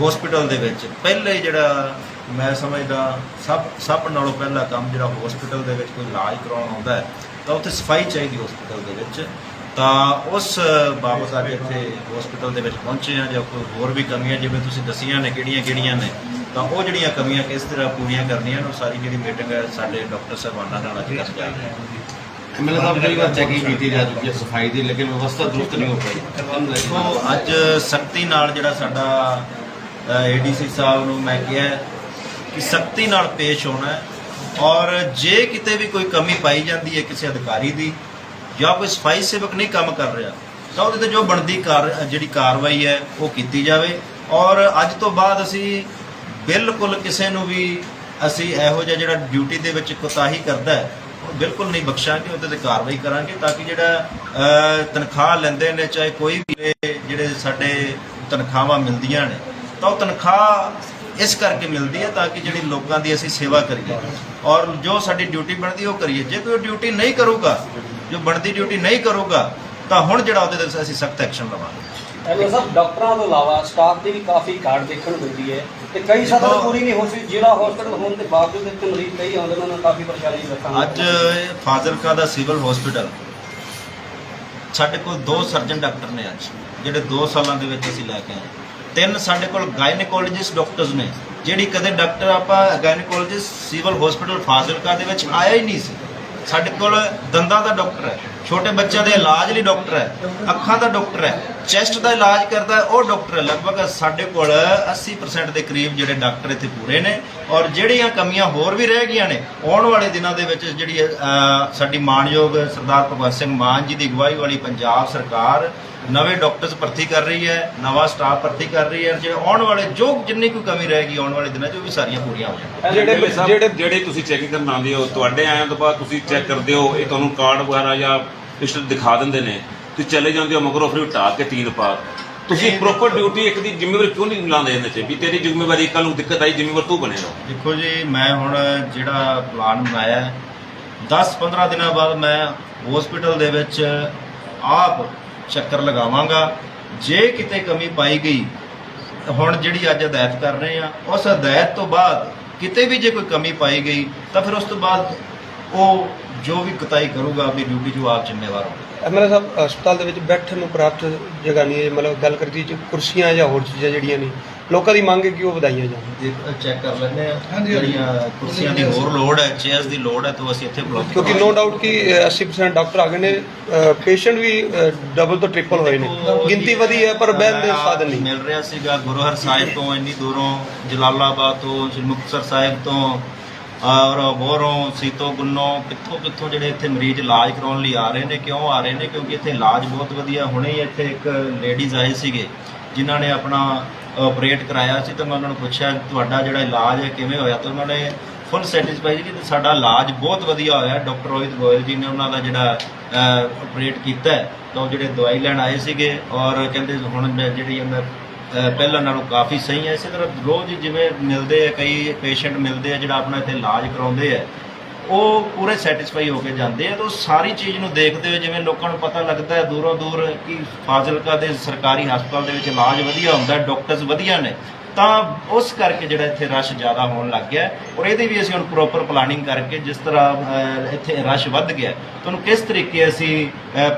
ਹਸਪੀਟਲ ਦੇ ਵਿੱਚ, ਪਹਿਲੇ ਜਿਹੜਾ ਮੈਂ ਸਮਝਦਾ ਸਭ ਸਭ ਨਾਲੋਂ ਪਹਿਲਾ ਕੰਮ ਜਿਹੜਾ ਹਸਪੀਟਲ ਦੇ ਵਿੱਚ ਕੋਈ ਇਲਾਜ ਕਰਾਉਣ ਆਉਂਦਾ ਹੈ, ਤਾਂ ਉੱਥੇ ਸਫ਼ਾਈ ਚਾਹੀਦੀ ਹਸਪੀਟਲ ਦੇ ਵਿੱਚ। ਤਾਂ ਉਸ ਬਾਬਤ ਅੱਜ ਇੱਥੇ ਹਸਪੀਟਲ ਦੇ ਵਿੱਚ ਪਹੁੰਚੇ ਆ, ਜਾਂ ਕੋਈ ਹੋਰ ਵੀ ਕਮੀਆਂ, ਜਿਵੇਂ ਤੁਸੀਂ ਦਸੀਆਂ ਨੇ ਕਿਹੜੀਆਂ ਕਿਹੜੀਆਂ ਨੇ, ਤਾਂ ਉਹ ਜਿਹੜੀਆਂ ਕਮੀਆਂ ਕਿਸ ਤਰ੍ਹਾਂ ਪੂਰੀਆਂ ਕਰਨੀਆਂ ਨੇ, ਉਹ ਸਾਰੀ ਜਿਹੜੀ ਮੀਟਿੰਗ ਹੈ ਸਾਡੇ ਡਾਕਟਰ ਸਾਹਿਬਾਨਾਂ ਨਾਲ ਅੱਜ ਕਰ ਜਾ ਰਹੇ ਹਾਂ। ਐਮਐਲ ਸਾਹਿਬ ਕਈ ਵਾਰ ਚੈਕਿੰਗ ਕੀਤੀ ਜਾ ਚੁੱਕੀ ਹੈ ਸਫ਼ਾਈ ਦੀ, ਲੇਕਿਨ ਵਿਵਸਥਾ ਦਰੁਸਤ ਨਹੀਂ ਹੋ ਪਾਈ। ਦੇਖੋ, ਅੱਜ ਸਖਤੀ ਨਾਲ ਜਿਹੜਾ ਸਾਡਾ ਏਡੀਸੀ ਸਾਹਿਬ ਨੂੰ ਮੈਂ ਕਿਹਾ ਕਿ ਸਖਤੀ ਨਾਲ ਪੇਸ਼ ਹੋਣਾ ਔਰ ਜੇ ਕਿਤੇ ਵੀ ਕੋਈ ਕਮੀ ਪਾਈ ਜਾਂਦੀ ਹੈ ਕਿਸੇ ਅਧਿਕਾਰੀ ਦੀ ਜਾਂ ਕੋਈ ਸਫ਼ਾਈ ਸੇਵਕ ਨਹੀਂ ਕੰਮ ਕਰ ਰਿਹਾ, ਤਾਂ ਉਹਦੇ ਤੇ ਜੋ ਬਣਦੀ ਕਾਰ, ਜਿਹੜੀ ਕਾਰਵਾਈ ਹੈ ਉਹ ਕੀਤੀ ਜਾਵੇ ਔਰ ਅੱਜ ਤੋਂ ਬਾਅਦ ਅਸੀਂ ਬਿਲਕੁਲ ਕਿਸੇ ਨੂੰ ਵੀ ਅਸੀਂ ਇਹੋ ਜਿਹਾ ਜਿਹੜਾ ਡਿਊਟੀ ਦੇ ਵਿੱਚ ਕੋਤਾਹੀ ਕਰਦਾ ਹੈ ਬਿਲਕੁਲ ਨਹੀਂ ਬਖਸ਼ਾਂਗੇ ਉਹਦੇ ਤੇ ਕਾਰਵਾਈ ਕਰਾਂਗੇ ਤਾਂ ਕਿ ਜਿਹੜਾ ਤਨਖਾਹ ਲੈਂਦੇ ਨੇ, ਚਾਹੇ ਕੋਈ ਵੀ ਜਿਹੜੇ ਸਾਡੇ ਤਨਖਾਹਾਂ ਮਿਲਦੀਆਂ ਨੇ, ਤਾਂ ਉਹ ਤਨਖਾਹ ਇਸ ਕਰਕੇ ਮਿਲਦੀ ਹੈ ਤਾਂ ਕਿ ਜਿਹੜੀ ਲੋਕਾਂ ਦੀ ਅਸੀਂ ਸੇਵਾ ਕਰੀਏ। ਔਰ ਜੋ ਸਾਡੀ ਡਿਊਟੀ ਬਣਦੀ, ਉਹ ਕਰੀਏ। ਜੇ ਕੋਈ ਡਿਊਟੀ ਨਹੀਂ ਕਰੂਗਾ, ਜੋ ਬਣਦੀ ਡਿਊਟੀ ਨਹੀਂ ਕਰੂਗਾ, ਤਾਂ ਹੁਣ ਜਿਹੜਾ ਉਹਦੇ ਤੇ ਅਸੀਂ ਸਖਤ ਐਕਸ਼ਨ ਲਵਾਂਗੇ। ਐਵੇਂ ਸਭ ਡਾਕਟਰਾਂ ਤੋਂ ਇਲਾਵਾ ਸਟਾਫ ਦੀ ਵੀ ਕਾਫੀ ਘਾਟ ਦੇਖਣ ਨੂੰ ਮਿਲਦੀ ਹੈ ਤੇ ਕਈ ਤੋਂ ਪੂਰੀ ਨਹੀਂ ਹੋ ਸੀ ਜ਼ਿਲ੍ਹਾ ਹਸਪਤਾਲ ਹੋਣ ਦੇ ਬਾਵਜੂਦ ਇੱਥੇ ਮਰੀਜ਼ ਕਈ ਆਉਂਦੇ ਨੇ ਉਹਨਾਂ ਨੂੰ ਕਾਫੀ ਪਰੇਸ਼ਾਨੀ ਦੱਸਾਂ ਅੱਜ ਫਾਜ਼ਿਲਕਾ ਦਾ ਸਿਵਲ ਹਸਪੀਟਲ ਸਾਡੇ ਕੋਲ ਦੋ ਸਰਜਨ ਡਾਕਟਰ ਨੇ ਅੱਜ ਜਿਹੜੇ 2 ਸਾਲਾਂ ਦੇ ਵਿੱਚ ਅਸੀਂ ਲੈ ਕੇ ਆਏ। ਤਿੰਨ ਸਾਡੇ ਕੋਲ ਗਾਇਨੋਕੋਲੋਜਿਸਟ ਡਾਕਟਰਸ ਨੇ ਜਿਹੜੀ ਕਦੇ ਡਾਕਟਰ ਆਪਾਂ ਗਾਇਨੋਕੋਲੋਜਿਸਟ ਸਿਵਲ ਹਸਪੀਟਲ ਫਾਜ਼ਿਲਕਾ ਦੇ ਵਿੱਚ ਆਇਆ ਹੀ ਨਹੀਂ ਸੀ। ਸਾਡੇ ਕੋਲ ਦੰਦਾਂ ਦਾ ਡਾਕਟਰ ਹੈ, ਛੋਟੇ ਬੱਚਿਆਂ ਦੇ ਇਲਾਜ ਲਈ ਡਾਕਟਰ ਹੈ, ਅੱਖਾਂ ਦਾ ਡਾਕਟਰ ਹੈ, ਚੈਸਟ ਦਾ ਇਲਾਜ ਕਰਦਾ ਹੈ, ਉਹ ਡਾਕਟਰ ਹੈ। ਲਗਭਗ ਸਾਡੇ ਕੋਲ 80% ਦੇ ਕਰੀਬ ਜਿਹੜੇ ਡਾਕਟਰ ਇੱਥੇ ਪੂਰੇ ਨੇ ਔਰ ਜਿਹੜੀਆਂ ਕਮੀਆਂ ਹੋਰ ਵੀ ਰਹਿ ਗਈਆਂ ਨੇ, ਆਉਣ ਵਾਲੇ ਦਿਨਾਂ ਦੇ ਵਿੱਚ ਜਿਹੜੀ ਸਾਡੀ ਮਾਨਯੋਗ ਸਰਦਾਰ ਭਗਵੰਤ ਸਿੰਘ ਮਾਨ ਜੀ ਦੀ ਅਗਵਾਈ ਵਾਲੀ ਪੰਜਾਬ ਸਰਕਾਰ ਨਵੇਂ ਡਾਕਟਰਸ ਭਰਤੀ ਕਰ ਰਹੀ ਹੈ ਨਵਾਂ ਸਟਾਫ ਭਰਤੀ ਕਰ ਰਹੀ ਹੈ ਜਿਹੜੇ ਆਉਣ ਵਾਲੇ ਜੋ ਜਿੰਨੀ ਕੋਈ ਕਮੀ ਰਹੇਗੀ ਆਉਣ ਵਾਲੇ ਦਿਨਾਂ 'ਚ ਉਹ ਵੀ ਸਾਰੀਆਂ ਪੂਰੀਆਂ ਹੋ ਜਾਣਗੀਆਂ। ਜਿਹੜੇ ਜਿਹੜੇ ਜਿਹੜੇ ਤੁਸੀਂ ਚੈਕਿੰਗ ਕਰਨ ਆਉਂਦੇ ਹੋ ਤੁਹਾਡੇ ਆਇਆਂ ਤੋਂ ਬਾਅਦ ਤੁਸੀਂ ਚੈੱਕ ਕਰਦੇ ਹੋ ਇਹ ਤੁਹਾਨੂੰ ਕਾਰਡ ਵਗੈਰਾ ਜਾਂ ਲਿਸਟ ਦਿਖਾ ਦਿੰਦੇ ਨੇ ਤੁਸੀਂ ਚਲੇ ਜਾਂਦੇ ਹੋ ਮਗਰੋਂ ਫਿਰ ਹਟਾ ਕੇ ਤੀਨ ਪਾ ਤੁਸੀਂ ਪ੍ਰੋਪਰ ਡਿਊਟੀ ਇੱਕ ਦੀ ਜ਼ਿੰਮੇਵਾਰੀ ਕਿਉਂ ਨਹੀਂ ਲਾਉਂਦੇ ਇਹਦੇ 'ਚ? ਵੀ ਤੇਰੀ ਜ਼ਿੰਮੇਵਾਰੀ ਕੱਲ ਨੂੰ ਦਿੱਕਤ ਆਈ ਜ਼ਿੰਮੇਵਾਰ ਤੂੰ ਬਣੇ ਰਹੋ। ਦੇਖੋ ਜੀ ਮੈਂ ਹੁਣ ਜਿਹੜਾ ਪਲਾਨ ਬਣਾਇਆ ਹੈ 10-15 ਦਿਨਾਂ ਬਾਅਦ ਮੈਂ ਹਸਪੀਟਲ ਦੇ ਵਿੱਚ ਆਪ ਚੱਕਰ ਲਗਾਵਾਂਗਾ। ਜੇ ਕਿਤੇ ਕਮੀ ਪਾਈ ਗਈ, ਹੁਣ ਜਿਹੜੀ ਅੱਜ ਹਦਾਇਤ ਕਰ ਰਹੇ ਆ ਉਸ ਹਦਾਇਤ ਤੋਂ ਬਾਅਦ ਕਿਤੇ ਵੀ ਜੇ ਕੋਈ ਕਮੀ ਪਾਈ ਗਈ, ਤਾਂ ਫਿਰ ਉਸ ਤੋਂ ਬਾਅਦ ਉਹ ਜੋ ਵੀ ਕਤਾਈ ਕਰੂਗਾ, ਆਪਣੀ ਡਿਊਟੀ 'ਚ ਉਹ ਆਪ ਜ਼ਿੰਮੇਵਾਰ ਹੋਵੇਗਾ ਐਮਐਲਏ ਸਾਹਿਬ, ਹਸਪਤਾਲ ਦੇ ਵਿੱਚ ਬੈਠਣ ਨੂੰ ਪ੍ਰਾਪਤ ਜਗ੍ਹਾ ਨਹੀਂ ਹੈ, ਮਤਲਬ ਗੱਲ ਕਰੀਏ ਜੇ ਕੁਰਸੀਆਂ ਜਾਂ ਹੋਰ ਚੀਜ਼ਾਂ ਜਿਹੜੀਆਂ ਨੇ ਲੋਕਾਂ ਦੀ ਮੰਗ ਹੈ ਕਿ ਉਹ ਵਧਾਈਆਂ ਜਾਣ। ਚੈੱਕ ਕਰ ਲੈਂਦੇ ਆ ਹਾਂਜੀ। ਜਿਹੜੀਆਂ ਕੁਰਸੀਆਂ ਦੀ ਹੋਰ ਲੋੜ ਹੈ ਚੇਅਰਸ ਦੀ ਲੋੜ ਹੈ ਤਾਂ ਅਸੀਂ ਇੱਥੇ ਉਪਲਬਧ ਕਿਉਂਕਿ ਨੋ ਡਾਊਟ ਕਿ ਅ, 80% ਡਾਕਟਰ ਆ ਗਏ ਨੇ ਪੇਸ਼ੈਂਟ ਵੀ ਡਬਲ ਤੋਂ ਟ੍ਰਿਪਲ ਹੋਏ ਨੇ। ਗਿਣਤੀ ਵਧੀ ਹੈ ਪਰ ਬਹਿਣ ਦੇ ਸਾਧਨ ਨਹੀਂ। ਮਿਲ ਰਿਹਾ ਸੀਗਾ ਗੁਰੂਹਰ ਸਾਹਿਬ ਤੋਂ ਇੰਨੀ ਦੂਰੋਂ ਜਲਾਲਾਬਾਦ ਤੋਂ ਸ਼੍ਰੀ ਮੁਕਤਸਰ ਸਾਹਿਬ ਤੋਂ ਔਰ ਬੋਰੋਂ ਸੀਤੋ ਗੁੰਨੋ ਕਿੱਥੋਂ ਕਿੱਥੋਂ ਜਿਹੜੇ ਇੱਥੇ ਮਰੀਜ਼ ਇਲਾਜ ਕਰਾਉਣ ਲਈ ਆ ਰਹੇ ਨੇ ਕਿਉਂ ਆ ਰਹੇ ਨੇ? ਕਿਉਂਕਿ ਇੱਥੇ ਇਲਾਜ ਬਹੁਤ ਵਧੀਆ ਹੁਣੇ ਹੀ ਇੱਥੇ ਇੱਕ ਲੇਡੀਜ਼ ਆਏ ਸੀਗੇ ਜਿਨ੍ਹਾਂ ਨੇ ਆਪਣਾ ਆਪਰੇਟ ਕਰਾਇਆ ਸੀ ਤਾਂ ਮੈਂ ਉਹਨਾਂ ਨੂੰ ਪੁੱਛਿਆ, ਤੁਹਾਡਾ ਜਿਹੜਾ ਇਲਾਜ ਹੈ, ਕਿਵੇਂ ਹੋਇਆ? ਤਾਂ ਉਹਨਾਂ ਨੇ ਫੁੱਲ ਸੈਟੀਸਫਾਈ ਸੀ ਕਿ ਸਾਡਾ ਇਲਾਜ ਬਹੁਤ ਵਧੀਆ ਹੋਇਆ। ਡਾਕਟਰ ਰੋਹਿਤ ਗੋਇਲ ਜੀ ਨੇ ਉਹਨਾਂ ਦਾ ਜਿਹੜਾ ਆਪਰੇਟ ਕੀਤਾ ਤਾਂ ਉਹ ਜਿਹੜੇ ਦਵਾਈ ਲੈਣ ਆਏ ਸੀਗੇ ਔਰ ਕਹਿੰਦੇ ਹੁਣ ਮੈਂ ਜਿਹੜੀ ਹੈ ਮੈਂ ਪਹਿਲਾਂ ਨਾਲੋਂ ਕਾਫੀ ਸਹੀ ਹੈ। ਇਸੇ ਤਰ੍ਹਾਂ ਰੋਜ਼ ਜਿਵੇਂ ਮਿਲਦੇ ਆ, ਕਈ ਪੇਸ਼ੈਂਟ ਮਿਲਦੇ ਆ ਜਿਹੜਾ ਆਪਣਾ ਇੱਥੇ ਇਲਾਜ ਕਰਾਉਂਦੇ ਆ ਉਹ ਪੂਰੇ ਸੈਟੀਸਫਾਈ ਹੋ ਕੇ ਜਾਂਦੇ ਆ ਤਾਂ ਉਹ ਸਾਰੀ ਚੀਜ਼ ਨੂੰ ਦੇਖਦੇ ਹੋਏ ਜਿਵੇਂ ਲੋਕਾਂ ਨੂੰ ਪਤਾ ਲੱਗਦਾ ਹੈ ਦੂਰੋਂ ਦੂਰ ਕਿ ਫਾਜ਼ਿਲਕਾ ਦੇ ਸਰਕਾਰੀ ਹਸਪਤਾਲ ਦੇ ਵਿੱਚ ਇਲਾਜ ਵਧੀਆ ਹੁੰਦਾ ਹੈ ਡਾਕਟਰਸ ਵਧੀਆ ਨੇ ਤਾਂ ਉਸ ਕਰਕੇ ਜਿਹੜਾ ਇੱਥੇ ਰਸ਼ ਜ਼ਿਆਦਾ ਹੋਣ ਲੱਗ ਗਿਆ ਔਰ ਇਹਦੀ ਵੀ ਅਸੀਂ ਹੁਣ ਪ੍ਰੋਪਰ ਪਲਾਨਿੰਗ ਕਰਕੇ ਜਿਸ ਤਰ੍ਹਾਂ ਇੱਥੇ ਰਸ਼ ਵੱਧ ਗਿਆ ਤੁਹਾਨੂੰ ਕਿਸ ਤਰੀਕੇ ਅਸੀਂ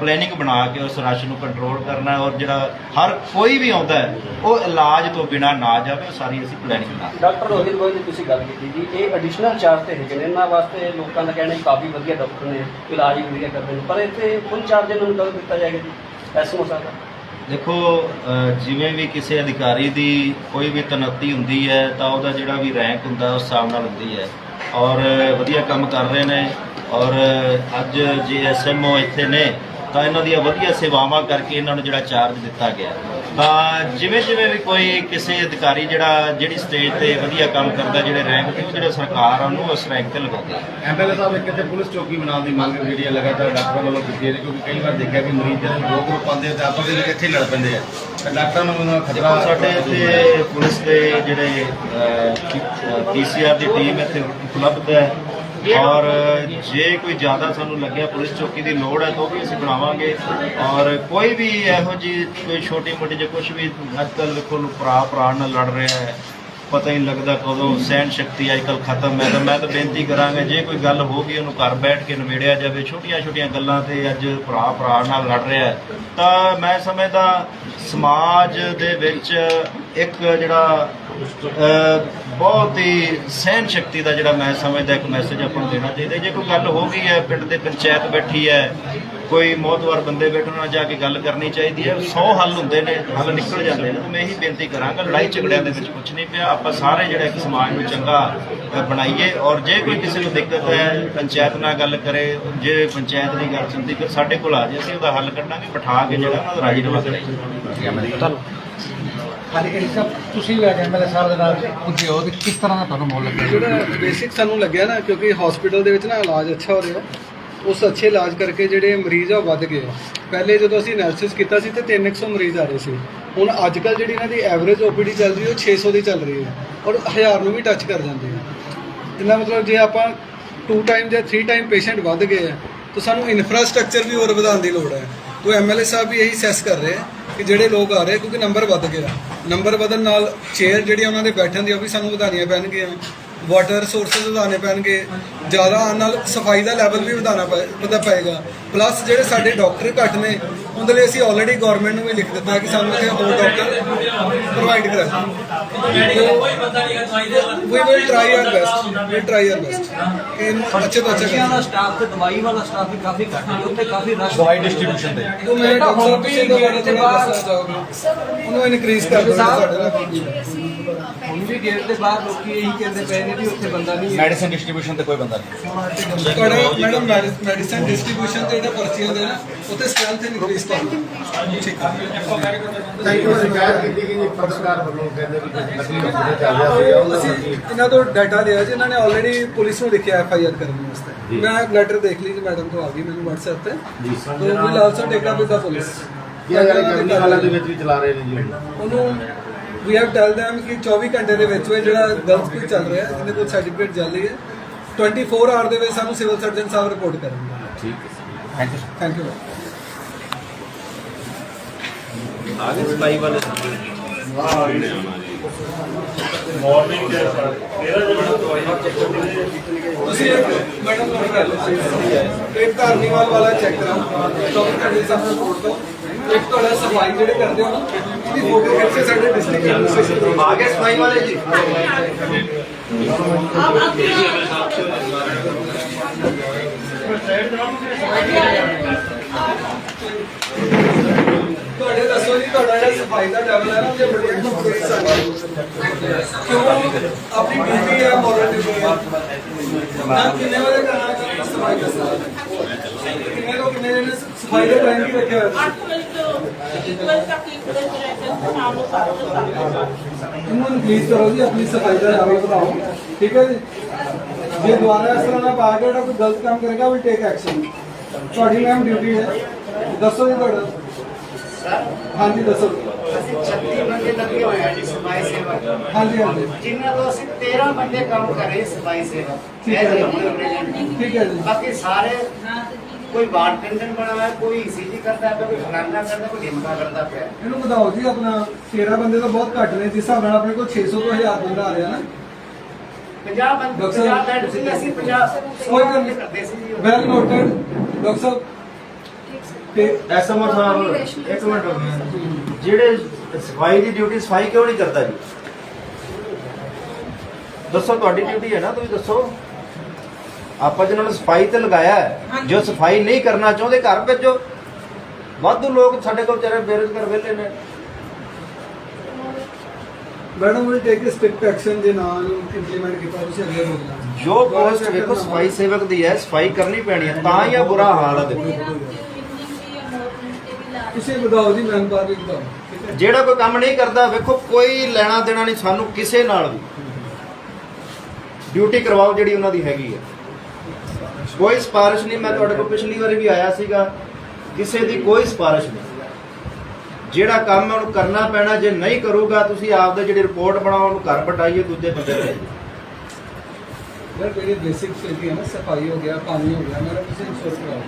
ਪਲੈਨਿੰਗ ਬਣਾ ਕੇ ਉਸ ਰਸ਼ ਨੂੰ ਕੰਟਰੋਲ ਕਰਨਾ ਔਰ ਜਿਹੜਾ ਹਰ ਕੋਈ ਵੀ ਆਉਂਦਾ ਹੈ, ਉਹ ਇਲਾਜ ਤੋਂ ਬਿਨਾ ਨਾ ਜਾਵੇ, ਉਹ ਸਾਰੀ ਅਸੀਂ ਪਲੈਨਿੰਗ ਬਣਾ ਡਾਕਟਰ ਰੋਹਿਤ ਗੋਇਲ ਜੀ, ਤੁਸੀਂ ਗੱਲ ਕੀਤੀ ਜੀ, ਇਹ ਐਡੀਸ਼ਨਲ ਚਾਰਜ ਤੇ ਹੈਗੇ ਨੇ, ਇਹਨਾਂ ਵਾਸਤੇ ਲੋਕਾਂ ਦਾ ਕਹਿਣਾ ਕਾਫੀ ਵਧੀਆ ਡਾਕਟਰ ਨੇ, ਇਲਾਜ ਵੀ ਵਧੀਆ ਕਰਦੇ ਨੇ, ਪਰ ਇੱਥੇ ਫੁੱਲ ਚਾਰਜ ਇਹਨਾਂ ਨੂੰ ਕਦੋਂ ਦਿੱਤਾ ਜਾਏਗਾ ਜੀ, ਐਸ ਹੋ ਦੇਖੋ ਜਿਵੇਂ ਵੀ ਕਿਸੇ ਅਧਿਕਾਰੀ ਦੀ ਕੋਈ ਵੀ ਤਨਤੀ ਹੁੰਦੀ ਹੈ, ਤਾਂ ਉਹਦਾ ਜਿਹੜਾ ਵੀ ਰੈਂਕ ਹੁੰਦਾ, ਉਸ ਹਿਸਾਬ ਨਾਲ ਹੁੰਦੀ ਹੈ। ਔਰ ਵਧੀਆ ਕੰਮ ਕਰ ਰਹੇ ਨੇ, ਔਰ ਅੱਜ ਜੇ ਐਸਐਮਓ ਇੱਥੇ ਨੇ, ਤਾਂ ਇਹਨਾਂ ਦੀਆਂ ਵਧੀਆ ਸੇਵਾਵਾਂ ਕਰਕੇ ਇਹਨਾਂ ਨੂੰ ਜਿਹੜਾ ਚਾਰਜ ਦਿੱਤਾ ਗਿਆ। ਜਿਵੇਂ ਜਿਵੇਂ ਵੀ ਕੋਈ ਕਿਸੇ ਅਧਿਕਾਰੀ ਜਿਹੜਾ ਜਿਹੜੀ ਸਟੇਜ ਤੇ ਵਧੀਆ ਕੰਮ ਕਰਦਾ ਜਿਹੜੇ ਰੈਂਕ ਤੇ ਉਹ ਜਿਹੜਾ ਸਰਕਾਰ ਆ ਉਹਨੂੰ ਉਸ ਰੈਂਕ ਤੇ ਲਗਾਉਂਦੀ। ਹੈ ਐਮਐਲਏ ਸਾਹਿਬ ਇੱਕ ਇੱਥੇ ਪੁਲਿਸ ਚੌਕੀ ਬਣਾਉਣ ਦੀ ਮੰਗ ਜਿਹੜੀ ਹੈ ਲਗਾਤਾਰ ਡਾਕਟਰਾਂ ਵੱਲੋਂ ਕੀਤੀ ਹੈ ਕਿਉਂਕਿ ਕਈ ਵਾਰ ਦੇਖਿਆ ਕਿ ਮਰੀਜ਼ ਜਦੋਂ ਦੋ ਗਰੁੱਪ ਆਉਂਦੇ ਆ ਤਾਂ ਆਪਸ ਵਿੱਚ ਇੱਥੇ ਲੜ ਪੈਂਦੇ ਆ। ਡਾਕਟਰਾਂ ਨੂੰ ਖਤਰਾ ਸਾਡੇ ਇੱਥੇ ਪੁਲਿਸ ਦੇ ਜਿਹੜੇ ਪੀਸੀਆਰ ਦੀ ਟੀਮ ਇੱਥੇ ਉਪਲਬਧ ਹੈ। ਔਰ ਜੇ ਕੋਈ ਜ਼ਿਆਦਾ ਸਾਨੂੰ ਲੱਗਿਆ ਪੁਲਿਸ ਚੌਕੀ ਦੀ ਲੋੜ ਹੈ ਤਾਂ ਉਹ ਵੀ ਅਸੀਂ ਬਣਾਵਾਂਗੇ। ਔਰ ਕੋਈ ਵੀ ਇਹੋ ਜੀ ਕੋਈ ਛੋਟੀ ਮੋਟੀ ਜੇ ਕੁਝ ਵੀ ਅੱਜ ਕੱਲ੍ਹ ਵੇਖੋ ਨੂੰ ਭਰਾ ਭਰਾ ਨਾਲ ਲੜ ਰਿਹਾ ਹੈ। ਪਤਾ ਹੀ ਨਹੀਂ ਲੱਗਦਾ ਕਦੋਂ ਸਹਿਣ ਸ਼ਕਤੀ ਅੱਜ ਕੱਲ੍ਹ ਖਤਮ ਹੈ। ਤਾਂ ਮੈਂ ਤਾਂ ਬੇਨਤੀ ਕਰਾਂਗਾ ਜੇ ਕੋਈ ਗੱਲ ਹੋ ਗਈ ਉਹਨੂੰ ਘਰ ਬੈਠ ਕੇ ਨਿਬੇੜਿਆ ਜਾਵੇ। ਛੋਟੀਆਂ ਛੋਟੀਆਂ ਗੱਲਾਂ ਤੇ ਅੱਜ ਭਰਾ ਭਰਾ ਨਾਲ ਲੜ ਰਿਹਾ ਹੈ। ਤਾਂ ਮੈਂ ਸਮਝਦਾ ਸਮਾਜ ਦੇ ਵਿੱਚ ਇੱਕ ਜਿਹੜਾ ਬਹੁਤ ਹੀ ਸਹਿਨ ਸ਼ਕਤੀ ਦਾ ਜਿਹੜਾ ਮੈਂ ਸਮਝਦਾ, ਇੱਕ ਮੈਸੇਜ ਆਪਾਂ ਨੂੰ ਦੇਣਾ ਚਾਹੀਦਾ। ਜੇ ਕੋਈ ਗੱਲ ਹੋ ਗਈ ਹੈ, ਪਿੰਡ ਦੇ ਪੰਚਾਇਤ ਬੈਠੀ ਹੈ, ਕੋਈ ਮੌਤਵਰ ਬੰਦੇ ਬੈਠਣ ਨਾਲ ਜਾ ਕੇ ਗੱਲ ਕਰਨੀ ਚਾਹੀਦੀ ਹੈ 100 ਹੱਲ ਹੁੰਦੇ ਨੇ, ਹੱਲ ਨਿਕਲ ਜਾਂਦੇ ਨੇ। ਮੈਂ ਇਹੀ ਬੇਨਤੀ ਕਰਾਂਗਾ, ਲੜਾਈ ਝਗੜਿਆਂ ਦੇ ਵਿੱਚ ਕੁਝ ਨਹੀਂ ਪਿਆ। ਆਪਾਂ ਸਾਰੇ ਜਿਹੜੇ ਇੱਕ ਸਮਾਜ ਨੂੰ ਚੰਗਾ ਬਣਾਈਏ। ਔਰ ਜੇ ਕੋਈ ਕਿਸੇ ਨੂੰ ਦਿੱਕਤ ਹੈ, ਪੰਚਾਇਤ ਨਾਲ ਗੱਲ ਕਰੇ, ਜੇ ਪੰਚਾਇਤ ਦੀ ਗੱਲ ਸੁਣਦੀ, ਫਿਰ ਸਾਡੇ ਕੋਲ ਆ ਜੇ ਅਸੀਂ ਉਹਦਾ ਹੱਲ ਕੱਢਾਂਗੇ, ਬਿਠਾ ਕੇ ਜਿਹੜਾ ਉਹਨਾਂ ਦਾ ਰਾਜੀਨਾਮਾ ਕਰਾਂਗੇ ਤੁਸੀਂ ਵੀ ਐਮਐਲਏ ਸਾਹਿਬ ਦੇ ਨਾਲ। ਪੁੱਛੇ ਹੋ ਕਿ ਕਿਸ ਤਰ੍ਹਾਂ ਦਾ ਤੁਹਾਨੂੰ ਮੋਲ ਲੱਗਿਆ? ਜਿਹੜਾ ਬੇਸਿਕ ਸਾਨੂੰ ਲੱਗਿਆ ਨਾ ਕਿਉਂਕਿ ਹਸਪੀਟਲ ਦੇ ਵਿੱਚ ਨਾ ਇਲਾਜ ਅੱਛਾ ਹੋ ਰਿਹਾ। ਉਸ ਅੱਛੇ ਇਲਾਜ ਕਰਕੇ ਜਿਹੜੇ ਮਰੀਜ਼ ਆ ਉਹ ਵੱਧ ਗਏ ਆ। ਪਹਿਲੇ ਜਦੋਂ ਅਸੀਂ ਐਨਾਲਿਸਿਸ ਕੀਤਾ ਸੀ ਤੇ 300 ਮਰੀਜ਼ ਆ ਰਹੇ ਸੀ। ਹੁਣ ਅੱਜ ਕੱਲ ਜਿਹੜੀ ਇਹਨਾਂ ਦੀ ਐਵਰੇਜ ਓਪੀਡੀ ਚੱਲ ਰਹੀ ਹੈ ਉਹ 600 ਦੀ ਚੱਲ ਰਹੀ ਹੈ। ਔਰ 1000 ਨੂੰ ਵੀ ਟੱਚ ਕਰ ਜਾਂਦੀ ਹੈ ਇਹਦਾ ਮਤਲਬ ਜੇ ਆਪਾਂ 2 ਟਾਈਮ ਜਾਂ 3 ਟਾਈਮ ਪੇਸ਼ੈਂਟ ਵੱਧ ਗਏ ਆ ਤਾਂ ਸਾਨੂੰ ਇਨਫਰਾਸਟ੍ਰਕਚਰ ਵੀ ਹੋਰ ਵਧਾਉਣ ਦੀ ਲੋੜ ਹੈ। ਤੋ ਐਮਐਲਏ ਸਾਹਿਬ ਵੀ ਇਹੀ ਸੈਸ ਕਰ ਰਹੇ ਆ। ਕਿ ਜਿਹੜੇ ਲੋਕ ਆ ਰਹੇ, ਕਿਉਂਕਿ ਨੰਬਰ ਵੱਧ ਗਿਆ। ਨੰਬਰ ਵਧਣ ਨਾਲ ਚੇਅਰ ਜਿਹੜੀਆਂ ਉਹਨਾਂ ਦੇ ਬੈਠਣ ਦੀਆਂ ਉਹ ਵੀ ਸਾਨੂੰ ਵਧਾਉਣੀਆਂ ਪੈਣਗੀਆਂ। ਵਾਟਰ ਰਿਸੋਰਸਸ ਵਧਾਉਣੇ ਪੈਣਗੇ। ਜ਼ਿਆਦਾ ਆਉਣ ਨਾਲ ਸਫ਼ਾਈ ਦਾ ਲੈਵਲ ਵੀ ਵਧਾਉਣਾ ਪਏ- ਵਧਾ ਪਏਗਾ। ਪਲੱਸ ਜਿਹੜੇ ਸਾਡੇ ਡਾਕਟਰ ਘੱਟ ਨੇ ਉਹਦੇ ਲਈ ਅਸੀਂ ਆਲਰੇਡੀ ਗਵਰਨਮੈਂਟ ਨੂੰ ਵੀ ਲਿਖ ਦਿੱਤਾ ਕਿ ਸਾਨੂੰ ਇੱਥੇ ਹੋਰ ਡਾਕਟਰ ਪ੍ਰੋਵਾਈਡ ਕਰਾਓ। We will try our best we try our best ਕਿ ਅੱਛੇ ਤੋਂ ਅੱਛਾ ਕਰੀਏ। ਸਟਾਫ ਤੇ ਦਵਾਈ ਵਾਲਾ ਸਟਾਫ ਵੀ ਕਾਫੀ ਘੱਟ ਹੈ ਉੱਥੇ ਕਾਫੀ ਰਸ਼ ਦਵਾਈ ਡਿਸਟ੍ਰੀਬਿਊਸ਼ਨ ਦੇ। ਉਹ ਮੇਰੇ ਡਾਕਟਰ ਦੋ ਵਾਰ ਤੇ ਬਾਹਰ ਉਹਨੂੰ ਇਨਕਰੀਜ਼ ਕਰ ਦਿਓ ਸਾਡੇ ਨਾਲ। ਹੁਣ ਵੀ ਗੇਟ ਦੇ ਬਾਹਰ ਲੋਕੀ ਇਹੀ ਕਹਿੰਦੇ ਪਏ ਨੇ ਵੀ ਉੱਥੇ ਬੰਦਾ ਨਹੀਂ ਹੈ। ਮੈਡੀਸਨ ਡਿਸਟ੍ਰੀਬਿਊਸ਼ਨ ਤੇ ਕੋਈ ਬੰਦਾ ਨਹੀਂ। ਤੁਹਾਡਾ ਮੈਡਮ ਮੈਡੀਸਨ ਡਿਸਟ੍ਰੀਬਿਊਸ਼ਨ ਤੇ ਜਿਹੜਾ ਪਰਚੀਆਂ ਦੇ ਨਾ ਉੱਥੇ ਸਟ੍ਰੈਂਥ ਇਨਕਰੀਜ਼ ਕਰ ਠੀਕ ਹੈ ਸ਼ਿਕਾਇਤ ਕੀਤੀ ਕਿ ਜੀ ਪੱਤਰਕਾਰ ਵੱਲੋਂ ਕਹਿੰਦੇ ਵੀ ਨਕਲੀ ਹਸਪਤਾਲ ਚੱਲ ਰਿਹਾ ਸੀਗਾ ਉਹਦਾ ਅਸੀਂ ਇਹਨਾਂ ਤੋਂ ਡਾਟਾ ਲਿਆ ਜੀ ਇਹਨਾਂ ਨੇ ਆਲਰੇਡੀ ਪੁਲਿਸ ਨੂੰ ਲਿਖਿਆ ਐਫ ਆਈ ਆਰ ਕਰਨ ਵਾਸਤੇ। ਮੈਂ ਲੈਟਰ ਦੇਖ ਲਈ ਜੀ ਮੈਡਮ ਤੋਂ ਆ ਗਈ ਮੈਨੂੰ WhatsApp ਤੇ। ਜੀ ਤੋ will also take with the police. ਇਹ ਗੱਲ ਕਰਨੀ ਵਾਲਿਆਂ ਦੇ ਵਿੱਚ ਵੀ ਚਲਾ ਰਹੇ ਨੇ ਜੀ। ਉਹਨੂੰ ਵੀ ਹੈਵ ਟੈਲ them ਕਿ 24 ਘੰਟੇ ਦੇ ਵਿੱਚ ਵਿੱਚ ਜਿਹੜਾ ਗਲਤ ਕੋਈ ਚੱਲ ਰਿਹਾ ਜਿਹਦੇ ਕੋਲ ਸਰਟੀਫਿਕੇਟ ਚੱਲ ਰਹੀ ਹੈ 24 ਆਵਰ ਦੇ ਵਿੱਚ ਸਾਨੂੰ ਸਿਵਲ ਸਰਜਨ ਸਾਹਿਬ ਰਿਪੋਰਟ ਕਰਨਗੇ ਠੀਕ ਹੈ ਥੈਂਕ ਯੂ ਥੈਂਕ ਯੂ ਆਗੇ ਸਫ਼ਾਈ ਵਾਲੇ ਮਾਰਨਿੰਗ ਦੇ ਤੇਰਾ ਜਿਹੜਾ ਦਵਾਈ ਤੁਸੀਂ ਇੱਕ ਮੈਡਮ ਨੂੰ ਕਰ ਲਓ ਇੱਕ ਕਾਰਨੀਵਾਲ ਵਾਲਾ ਚੈੱਕ ਕਰਾਓ ਡਾਕਟਰ ਕਰਦੇ ਸਾਹਿਬ ਰਿਪੋਰਟ ਤੋਂ ਇੱਕ ਤੁਹਾਡਾ ਸਫ਼ਾਈ ਜਿਹੜੇ ਕਰਦੇ ਹੋ ਨਾ ਇਹਦੀ ਫੋਟੋ ਖਿੱਚ ਕੇ ਸਾਡੇ ਡਿਸਟ੍ਰਿਕਟ ਐਡਮਿਨਿਸਟ੍ਰੇਸ਼ਨ ਆਗੇ ਸਫ਼ਾਈ ਵਾਲੇ ਜੀ ਤੁਹਾਡੇ ਦੱਸੋ ਜੀ, ਤੁਹਾਡਾ ਜਿਹੜਾ ਸਫ਼ਾਈ ਦਾ ਲੈਵਲ ਹੈ ਨਾ, ਉਹ ਬੜੀ ਇੰਕਰੀਜ਼ ਹੈ ਕਿਉਂ ਆਪਣੀ ਡਿਊਟੀ ਹੈ ਮੋਰਲ ਡਿਊਟੀ ਮੈਂ ਕਿੰਨੇ ਵਜੇ ਕਰਨਾ ਚਾਹੀਦਾ ਸਫ਼ਾਈ ਦਾ ਕਿੰਨੇ ਤੋਂ ਕਿੰਨੇ ਜਣੇ ਸਫ਼ਾਈ ਦਾ ਟਾਈਮ ਕੀ ਰੱਖਿਆ ਹੋਇਆ ਇਹਨੂੰ ਇਨਕਰੀਜ਼ ਕਰੋ ਜੀ ਆਪਣੀ ਸਫ਼ਾਈ ਦਾ ਲੈਵਲ ਵਧਾਓ ਠੀਕ ਹੈ ਜੀ ਜੇ ਦੁਬਾਰਾ ਇਸ ਤਰ੍ਹਾਂ ਦਾ ਪਾ ਕੇ ਜਿਹੜਾ ਕੋਈ ਗਲਤ ਕੰਮ ਕਰੇਗਾ ਵੀ ਟੇਕ ਐਕਸ਼ਨ ਤੁਹਾਡੀ ਮੈਮ ਡਿਊਟੀ ਹੈ। ਦੱਸੋ ਜੀ ਤੁਹਾਡਾ। ਹਾਂਜੀ ਦੱਸੋ। ਅਸੀਂ 36 ਬੰਦੇ ਲੱਗੇ ਹੋਏ ਆ ਜੀ ਸਫ਼ਾਈ ਸੇਵਾ ਹਾਂਜੀ ਹਾਂਜੀ। ਜਿਨ੍ਹਾਂ ਤੋਂ ਅਸੀਂ 13 ਬੰਦੇ ਕੰਮ ਕਰ ਰਹੇ ਸਫ਼ਾਈ ਸੇਵਾ। ਠੀਕ ਹੈ As a ਜੀ। human representative। ਠੀਕ ਹੈ ਜੀ। ਬਾਕੀ ਸਾਰੇ ਕੋਈ ਵਾਰਡ ਟੈਂਡਰ ਬਣਾ ਹੋਇਆ ਕੋਈ ਈਸੀਜੀ ਕਰਦਾ ਪਿਆ ਕੋਈ ਫਲਾਨਾ ਕਰਦਾ ਕੋਈ ਢਿਮਕਾ ਕਰਦਾ ਪਿਆ। ਇਹਨੂੰ ਵਧਾਓ ਜੀ ਆਪਣਾ 13 ਬੰਦੇ ਤਾਂ ਬਹੁਤ ਘੱਟ ਨੇ ਜਿਸ ਹਿਸਾਬ ਨਾਲ ਆਪਣੇ ਕੋਲ 600 ਤੋਂ 1000 ਬੰਦਾ ਆ ਰਿਹਾ ਨਾ। 50 ਬੰਦੇ ਡਾਕਟਰ 50 ਸਾਹਿਬ, ਬੈੱਡ ਸੀ ਅਸੀਂ 50 ਕੋਈ ਗੱਲ ਬੰਦੇ ਕਰਦੇ ਸੀ ਜੀ। ਵੈਲ ਨੋਟਡ ਡਾਕਟਰ ਸਾਹਿਬ। ਤੇ ਐਸਐਮਓ ਸਾਹਿਬ ਇੱਕ ਮਿੰਟ ਰੁਕੋ। ਜਿਹੜੇ ਸਫ਼ਾਈ ਦੀ ਡਿਊਟੀ ਸਫ਼ਾਈ ਕਿਉਂ ਨਹੀਂ ਕਰਦਾ ਜੀ? ਦੱਸੋ ਤੁਹਾਡੀ ਡਿਊਟੀ ਹੈ ਨਾ ਤੁਸੀਂ ਦੱਸੋ। ਆਪਾਂ ਜਿਹਨਾਂ ਨੂੰ ਸਫ਼ਾਈ ਤੇ ਲਗਾਇਆ ਹੈ ਜੋ ਸਫ਼ਾਈ ਨਹੀਂ ਕਰਨਾ ਚਾਹੁੰਦੇ ਘਰ ਭੇਜੋ। ਵਾਧੂ ਲੋਕ ਸਾਡੇ ਕੋਲ ਵਿਚਾਰੇ ਬੇਰੁਜ਼ਗਾਰ ਵਿਹਲੇ ਨੇ। Madam will take strict action ਦੇ ਨਾਲ ਇੰਪਲੀਮੈਂਟ ਕੀਤਾ ਤੁਸੀਂ ਅਗਲੇ ਪ੍ਰੋਗਰਾਮ ਜੋ ਪੋਸਟ ਵੇਖੋ ਸਫ਼ਾਈ ਸੇਵਕ ਦੀ ਹੈ ਸਫ਼ਾਈ ਕਰਨੀ ਪੈਣੀ ਹੈ ਤਾਂ ਹੀ ਆ ਬੁਰਾ ਹਾਲ ਹੈ ਦੇਖੋ। ਤੁਸੀਂ ਵਧਾਓ ਜੀ ਮੈਨ ਪਾਵਰ ਵੀ ਵਧਾਓ। ਠੀਕ ਹੈ ਜਿਹੜਾ ਕੋਈ ਕੰਮ ਨਹੀਂ ਕਰਦਾ ਵੇਖੋ ਕੋਈ ਲੈਣਾ ਦੇਣਾ ਨਹੀਂ ਸਾਨੂੰ ਕਿਸੇ ਨਾਲ ਵੀ। ਡਿਊਟੀ ਕਰਵਾਓ ਜਿਹੜੀ ਉਹਨਾਂ ਦੀ ਹੈਗੀ ਹੈ। ਕੋਈ ਸਿਫਾਰਿਸ਼ ਨਹੀਂ ਮੈਂ ਤੁਹਾਡੇ ਕੋਲ ਪਿਛਲੀ ਵਾਰੀ ਵੀ ਆਇਆ ਸੀਗਾ। ਕਿਸੇ ਦੀ ਕੋਈ ਸਿਫਾਰਿਸ਼ ਨਹੀਂ। ਜਿਹੜਾ ਕੰਮ ਹੈ ਉਹਨੂੰ ਕਰਨਾ ਪੈਣਾ ਜੇ ਨਹੀਂ ਕਰੂਗਾ ਤੁਸੀਂ ਆਪਦੇ ਜਿਹੜੀ ਰਿਪੋਰਟ ਬਣਾਓ ਉਹਨੂੰ ਘਰ ਪਟਾਈਏ ਦੂਜੇ ਬੰਦੇ ਤੇ ਯਾਰ ਜਿਹੜੀ ਬੇਸਿਕ ਫੈਸਿਲਿਟੀ ਹੈ ਨਾ ਸਫ਼ਾਈ ਹੋ ਗਿਆ ਪਾਣੀ ਹੋ ਗਿਆ ਮੇਰਾ ਤੁਸੀਂ ਇੰਸ਼ੋਰ ਕਰਾਓ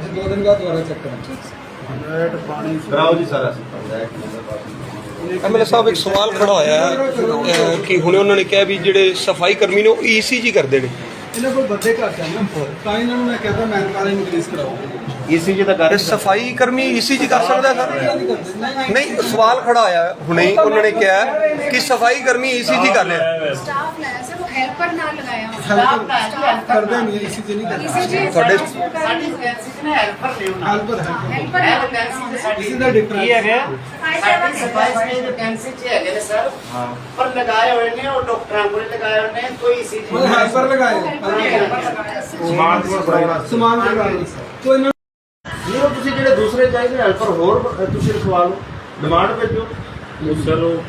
ਅਸੀਂ ਦੋ ਦਿਨ ਬਾਅਦ ਦੁਬਾਰਾ ਚੈੱਕ ਕਰਾਂਗੇ। ਕਰਾਓ ਜੀ ਸਾਰਾ ਐਮਐਲਏ ਸਾਹਿਬ ਇੱਕ ਸਵਾਲ ਖੜਾ ਹੋਇਆ ਹੈ ਅਹ, ਕਿ ਹੁਣੇ ਉਹਨਾਂ ਨੇ ਕਿਹਾ ਵੀ ਜਿਹੜੇ ਸਫ਼ਾਈ ਕਰਮੀ ਨੇ ਉਹ ਈਸੀਜੀ ਕਰਦੇ ਨੇ। ਇਹਨਾਂ ਕੋਲ ਬੰਦੇ ਘੱਟ ਹਨ ਨਾ। ਤਾਂ ਇਹਨਾਂ ਨੂੰ ਮੈਂ ਕਹਿੰਦਾ ਮੈਨ ਪਾਵਰ ਇਨਕਰੀਜ਼ ਕਰਾਓ। ਈਸੀਜੀ ਦਾ ਤੇ ਸਫ਼ਾਈ ਕਰਮੀ ਈਸੀਜੀ ਕਰ ਸਕਦਾ ਸਰ? ਨਹੀਂ ਸਵਾਲ ਖੜਾ ਹੋਇਆ ਹੈ। ਹੁਣੇ ਹੀ ਉਹਨਾਂ ਨੇ ਕਿਹਾ ਕਿ ਸਫ਼ਾਈ ਕਰਮੀ ਈਸੀਜੀ ਕਰ ਰਿਹਾ। ਸਟਾਫ ਲਾਇਆ ਸਰ ਹੈਲਪਰ ਨਾਲ ਲਗਾਇਆ। Helper ਕਰਦੇ ਨਹੀਂ ਇਸੇ ਤੇ ਨਹੀਂ ਕਰਦੇ। ਤੁਹਾਡੇ ਸਾਡੀ ਵੈਕੈਂਸੀ ਚ ਨਾ ਹੈਲਪਰ ਲਿਓ ਨਾ ਹੈਲਪਰ ਹੈ। ਹੈਲਪਰ ਇਹ ਵੈਕੈਂਸੀ ਤੇ ਸਾਡੀ ਇਸੇ ਦਾ difference। ਕੀ ਹੈਗਾ? ਸਾਡੀ ਸਫ਼ਾਈ ਸਫ਼ਾਈ ਵੈਕੈਂਸੀ ਚ ਹੈਗੇ ਨੇ ਸਰ। ਪਰ ਲਗਾਏ ਹੋਏ ਨੇ ਉਹ ਡਾਕਟਰਾਂ ਕੋਲ ਲਗਾਏ ਹੋਏ ਨੇ ਕੋਈ ਸੀ ਉਹ ਹੈਲਪਰ ਲਗਾਏ। ਸਮਾਨ ਸਮਾਨ ਲਗਾਏ ਤੋ ਇਹਨਾਂ ਨਹੀਂ। ਉਹ ਤੁਸੀਂ ਜਿਹੜੇ ਦੂਸਰੇ ਚਾਹੀਦੇ ਹੈਲਪਰ ਹੋਰ ਤੁਸੀਂ ਰਖਵਾ ਲਓ। ਡਿਮਾਂਡ ਭੇਜੋ। ਸਰ ਉਹ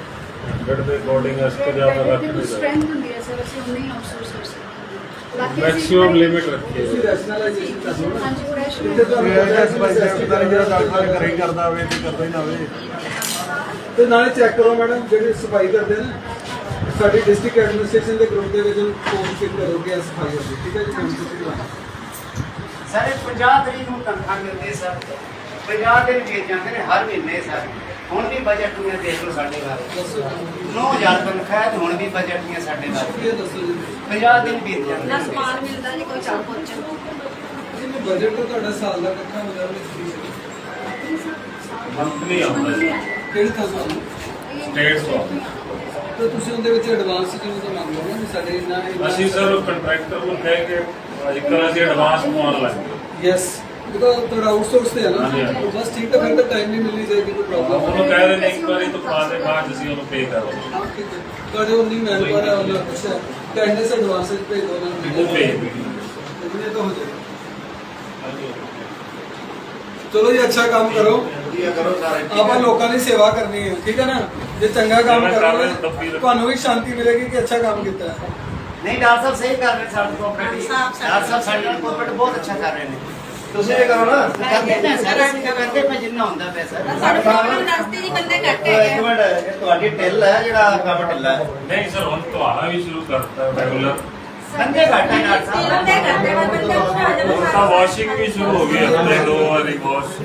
ਬੈਡ ਦੇ ਅਕੋਰਡਿੰਗ ਇਸ ਤੋਂ ਜ਼ਿਆਦਾ ਰੱਖ ਨਹੀਂ ਸਕਦੇ। ਸਟਰੈਂਥ ਹੁੰਦੀ ਹੈ ਸਰ ਅਸੀਂ ਉਨੀ ਆਊਟਸੋਰਸ ਕਰ ਸਕਦੇ ਬਾਕੀ ਅਸੀਂ- ਮੈਕਸਿਮਮ ਲਿਮਿਟ ਰੱਖੀ ਹੈ। ਰੈਸ਼ਨਲਾਈਜੇਸ਼ਨ ਕਰ ਲਓ ਹਾਂਜੀ ਫਰੈਸ਼ ਇੱਥੇ ਤੁਹਾਨੂੰ ਜਿਹੜਾ ਡਾਕਟਰ ਘਰੇ ਕਰਦਾ ਹੋਵੇ ਤੇ ਕਰਦਾ ਹੀ ਨਾ ਹੋਵੇ। ਤੇ ਨਾਲੇ ਚੈੱਕ ਕਰੋ ਮੈਡਮ ਜਿਹੜੇ ਸਫ਼ਾਈ ਕਰਦੇ ਨੇ ਸਾਡੀ ਡਿਸਟ੍ਰਿਕਟ ਐਡਮਿਨਿਸਟ੍ਰੇਸ਼ਨ ਦੇ ਗਰੁੱਪ ਦੇ ਵਿੱਚ ਪੋਸਟ ਫਿਲ ਕਰੋਗੇ ਸਫ਼ਾਈ ਦੀ ਠੀਕ ਹੈ ਜੀ? ਕੰਮ ਤੁਸੀਂ ਲਵਾਓ ਸਾਰੇ 50 ਤਰੀਕ ਨੂੰ ਤਨਖਾਹ ਮਿਲਦੀ ਸਰ। 50 ਦਿਨ ਵੇਚ ਜਾਂਦੇ ਨੇ ਹਰ ਮਹੀਨੇ ਸਰ। ਹੁਣ ਵੀ ਬਜਟ ਨੂੰ ਦੇਖ ਲਓ ਸਾਡੇ ਬਾਰੇ 9000 ਤਨਖਾਹ ਹੈ ਤੇ ਹੁਣ ਵੀ ਬਜਟ ਨਹੀਂ ਹੈ ਸਾਡੇ ਬਾਰੇ ਇਹ ਦੱਸੋ ਜੀ। 50 ਦਿਨ ਬੀਤ ਜਾਂਦੇ ਨਾ। ਸਮਾਨ ਮਿਲਦਾ ਜੀ ਕੋਈ ਕੰਮ ਪਹੁੰਚਣ। ਜਿਵੇਂ ਬਜਟ ਤਾਂ ਤੁਹਾਡਾ ਸਾਲ ਦਾ ਇਕੱਠਾ ਹੋ ਜਾਵੇ ਮੰਥਲੀ ਆਉਂਦਾ ਜੀ ਕਿਹੜੀ ਥਾਂ ਤੋਂ ਸਟੇਟ ਤੋਂ ਤਾਂ ਤੁਸੀਂ ਉਹਦੇ ਵਿੱਚ ਐਡਵਾਂਸ ਜਿਵੇਂ ਤਾਂ ਮੰਗ ਲਓ ਨਾ ਵੀ ਸਾਡੇ ਇੰਨਾ- ਅਸੀਂ ਸਰ ਕੰਟਰੈਕਟਰ ਨੂੰ ਕਹਿ ਕੇ ਅੱਜ ਕੱਲ੍ਹ ਅਸੀਂ ਐਡਵਾਂਸ ਪਾਉਣ ਲੱਗੇ ਯੈਸ ਉਹਦਾ ਤੁਹਾਡਾ ਆਊਟਸੋਰਸ ਤੇ ਹੈ ਨਾ। ਹਾਂਜੀ, ਹਾਂਜੀ। ਬਸ ਠੀਕ ਹੈ ਫਿਰ ਤਾਂ ਟਾਈਮ ਨਹੀਂ ਮਿਲਣੀ ਚਾਹੀਦੀ ਕੋਈ ਪ੍ਰੋਬਲਮ ਉਹਨੂੰ ਕਹਿ ਦਿੰਦੇ ਇੱਕ ਵਾਰੀ ਤੋਂ ਪਾ ਦੇ ਬਾਅਦ ਅਸੀਂ ਉਹਨੂੰ ਪੇ ਕਰ। ਤੁਹਾਡੇ ਉਨੀ ਮੈਨਪਾਵਰ ਹੈ ਉਹਨਾਂ ਕੁਛ ਹੈ ਕੈਂਡੀਡੇਟਸ ਐਡਵਾਂਸ ਵਿੱਚ ਭੇਜ ਦੋ ਉਹਨਾਂ ਨੂੰ ਉਹ ਭੇਜ ਇਹ ਤਾਂ ਹੋ ਜਾਏਗਾ। ਚਲੋ ਜੀ ਅੱਛਾ ਕੰਮ ਕਰੋ। ਵਧੀਆ ਕਰੋ ਸਾਰੇ ਆਪਾਂ ਲੋਕਾਂ ਦੀ ਸੇਵਾ ਕਰਨੀ ਹੈ ਠੀਕ ਹੈ ਨਾ? ਜੇ ਚੰਗਾ ਕੰਮ ਜਿਵੇਂ ਕਰ ਰਹੇ ਕਰੋਗੇ ਤਬਦੀਲ- ਤੁਹਾਨੂੰ ਵੀ ਸ਼ਾਂਤੀ ਮਿਲੇਗੀ ਕਿ ਅੱਛਾ ਕੰਮ ਕੀਤਾ ਹੈ। ਨਹੀਂ ਡਾਕਟਰ ਸਾਹਿਬ ਸਹੀ ਕਰ ਰਹੇ ਸਾਡੇ ਕੋਆਪਰੇਟਿਵ ਡਾਕਟਰ ਸਾਹਿਬ ਸਾਡੇ ਨਾਲ ਕੋਆਪਰੇਟ ਬਹੁਤ ਅੱਛਾ ਕਰ ਰਹੇ ਨੇ। ਤੁਸੀਂ ਇਹ ਕਰੋ ਨਾ। ਕਰਦੇ ਨੇ ਸਰ ਅਸੀਂ ਕਰਦੇ ਮੈਂ ਜਿੰਨਾ ਹੁੰਦਾ ਪੈਸਾ ਸਾਡੇ ਪ੍ਰੋਬਲਮ ਦੱਸਦੇ ਜੀ ਬੰਦੇ ਘੱਟ ਹੈਗੇ ਇੱਕ ਮਿੰਟ ਇਹ ਤੁਹਾਡੀ ਢਿੱਲ ਹੈ ਜਿਹੜਾ ਕੰਮ ਢਿੱਲਾ ਹੈ। ਨਹੀਂ ਸਰ ਹੁਣ ਤੁਹਾਡਾ ਵੀ ਸ਼ੁਰੂ ਕਰਤਾ ਰੈਗੂਲਰ ਬੰਦੇ ਘੱਟ ਹੈ ਡਾਕਟਰ ਸਾਹਿਬ। ਬੰਦੇ ਕਰਦੇ ਵਾ ਬੰਦੇ ਉੱਠ ਆ ਤਾਂ ਵਾਸ਼ਿੰਗ ਵੀ ਸ਼ੁਰੂ ਹੋ ਗਈ ਹਫ਼ਤੇ ਦੋ ਵਾਰੀ ਵਾਸ਼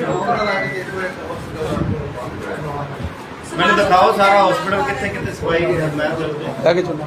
ਮੈਨੂੰ ਦਿਖਾਓ ਸਾਰਾ ਹਸਪੀਟਲ ਕਿੱਥੇ ਕਿੱਥੇ ਸਫ਼ਾਈ ਦੀ ਹੈ ਮੈਂ ਅੱਗੇ ਚਲੋ।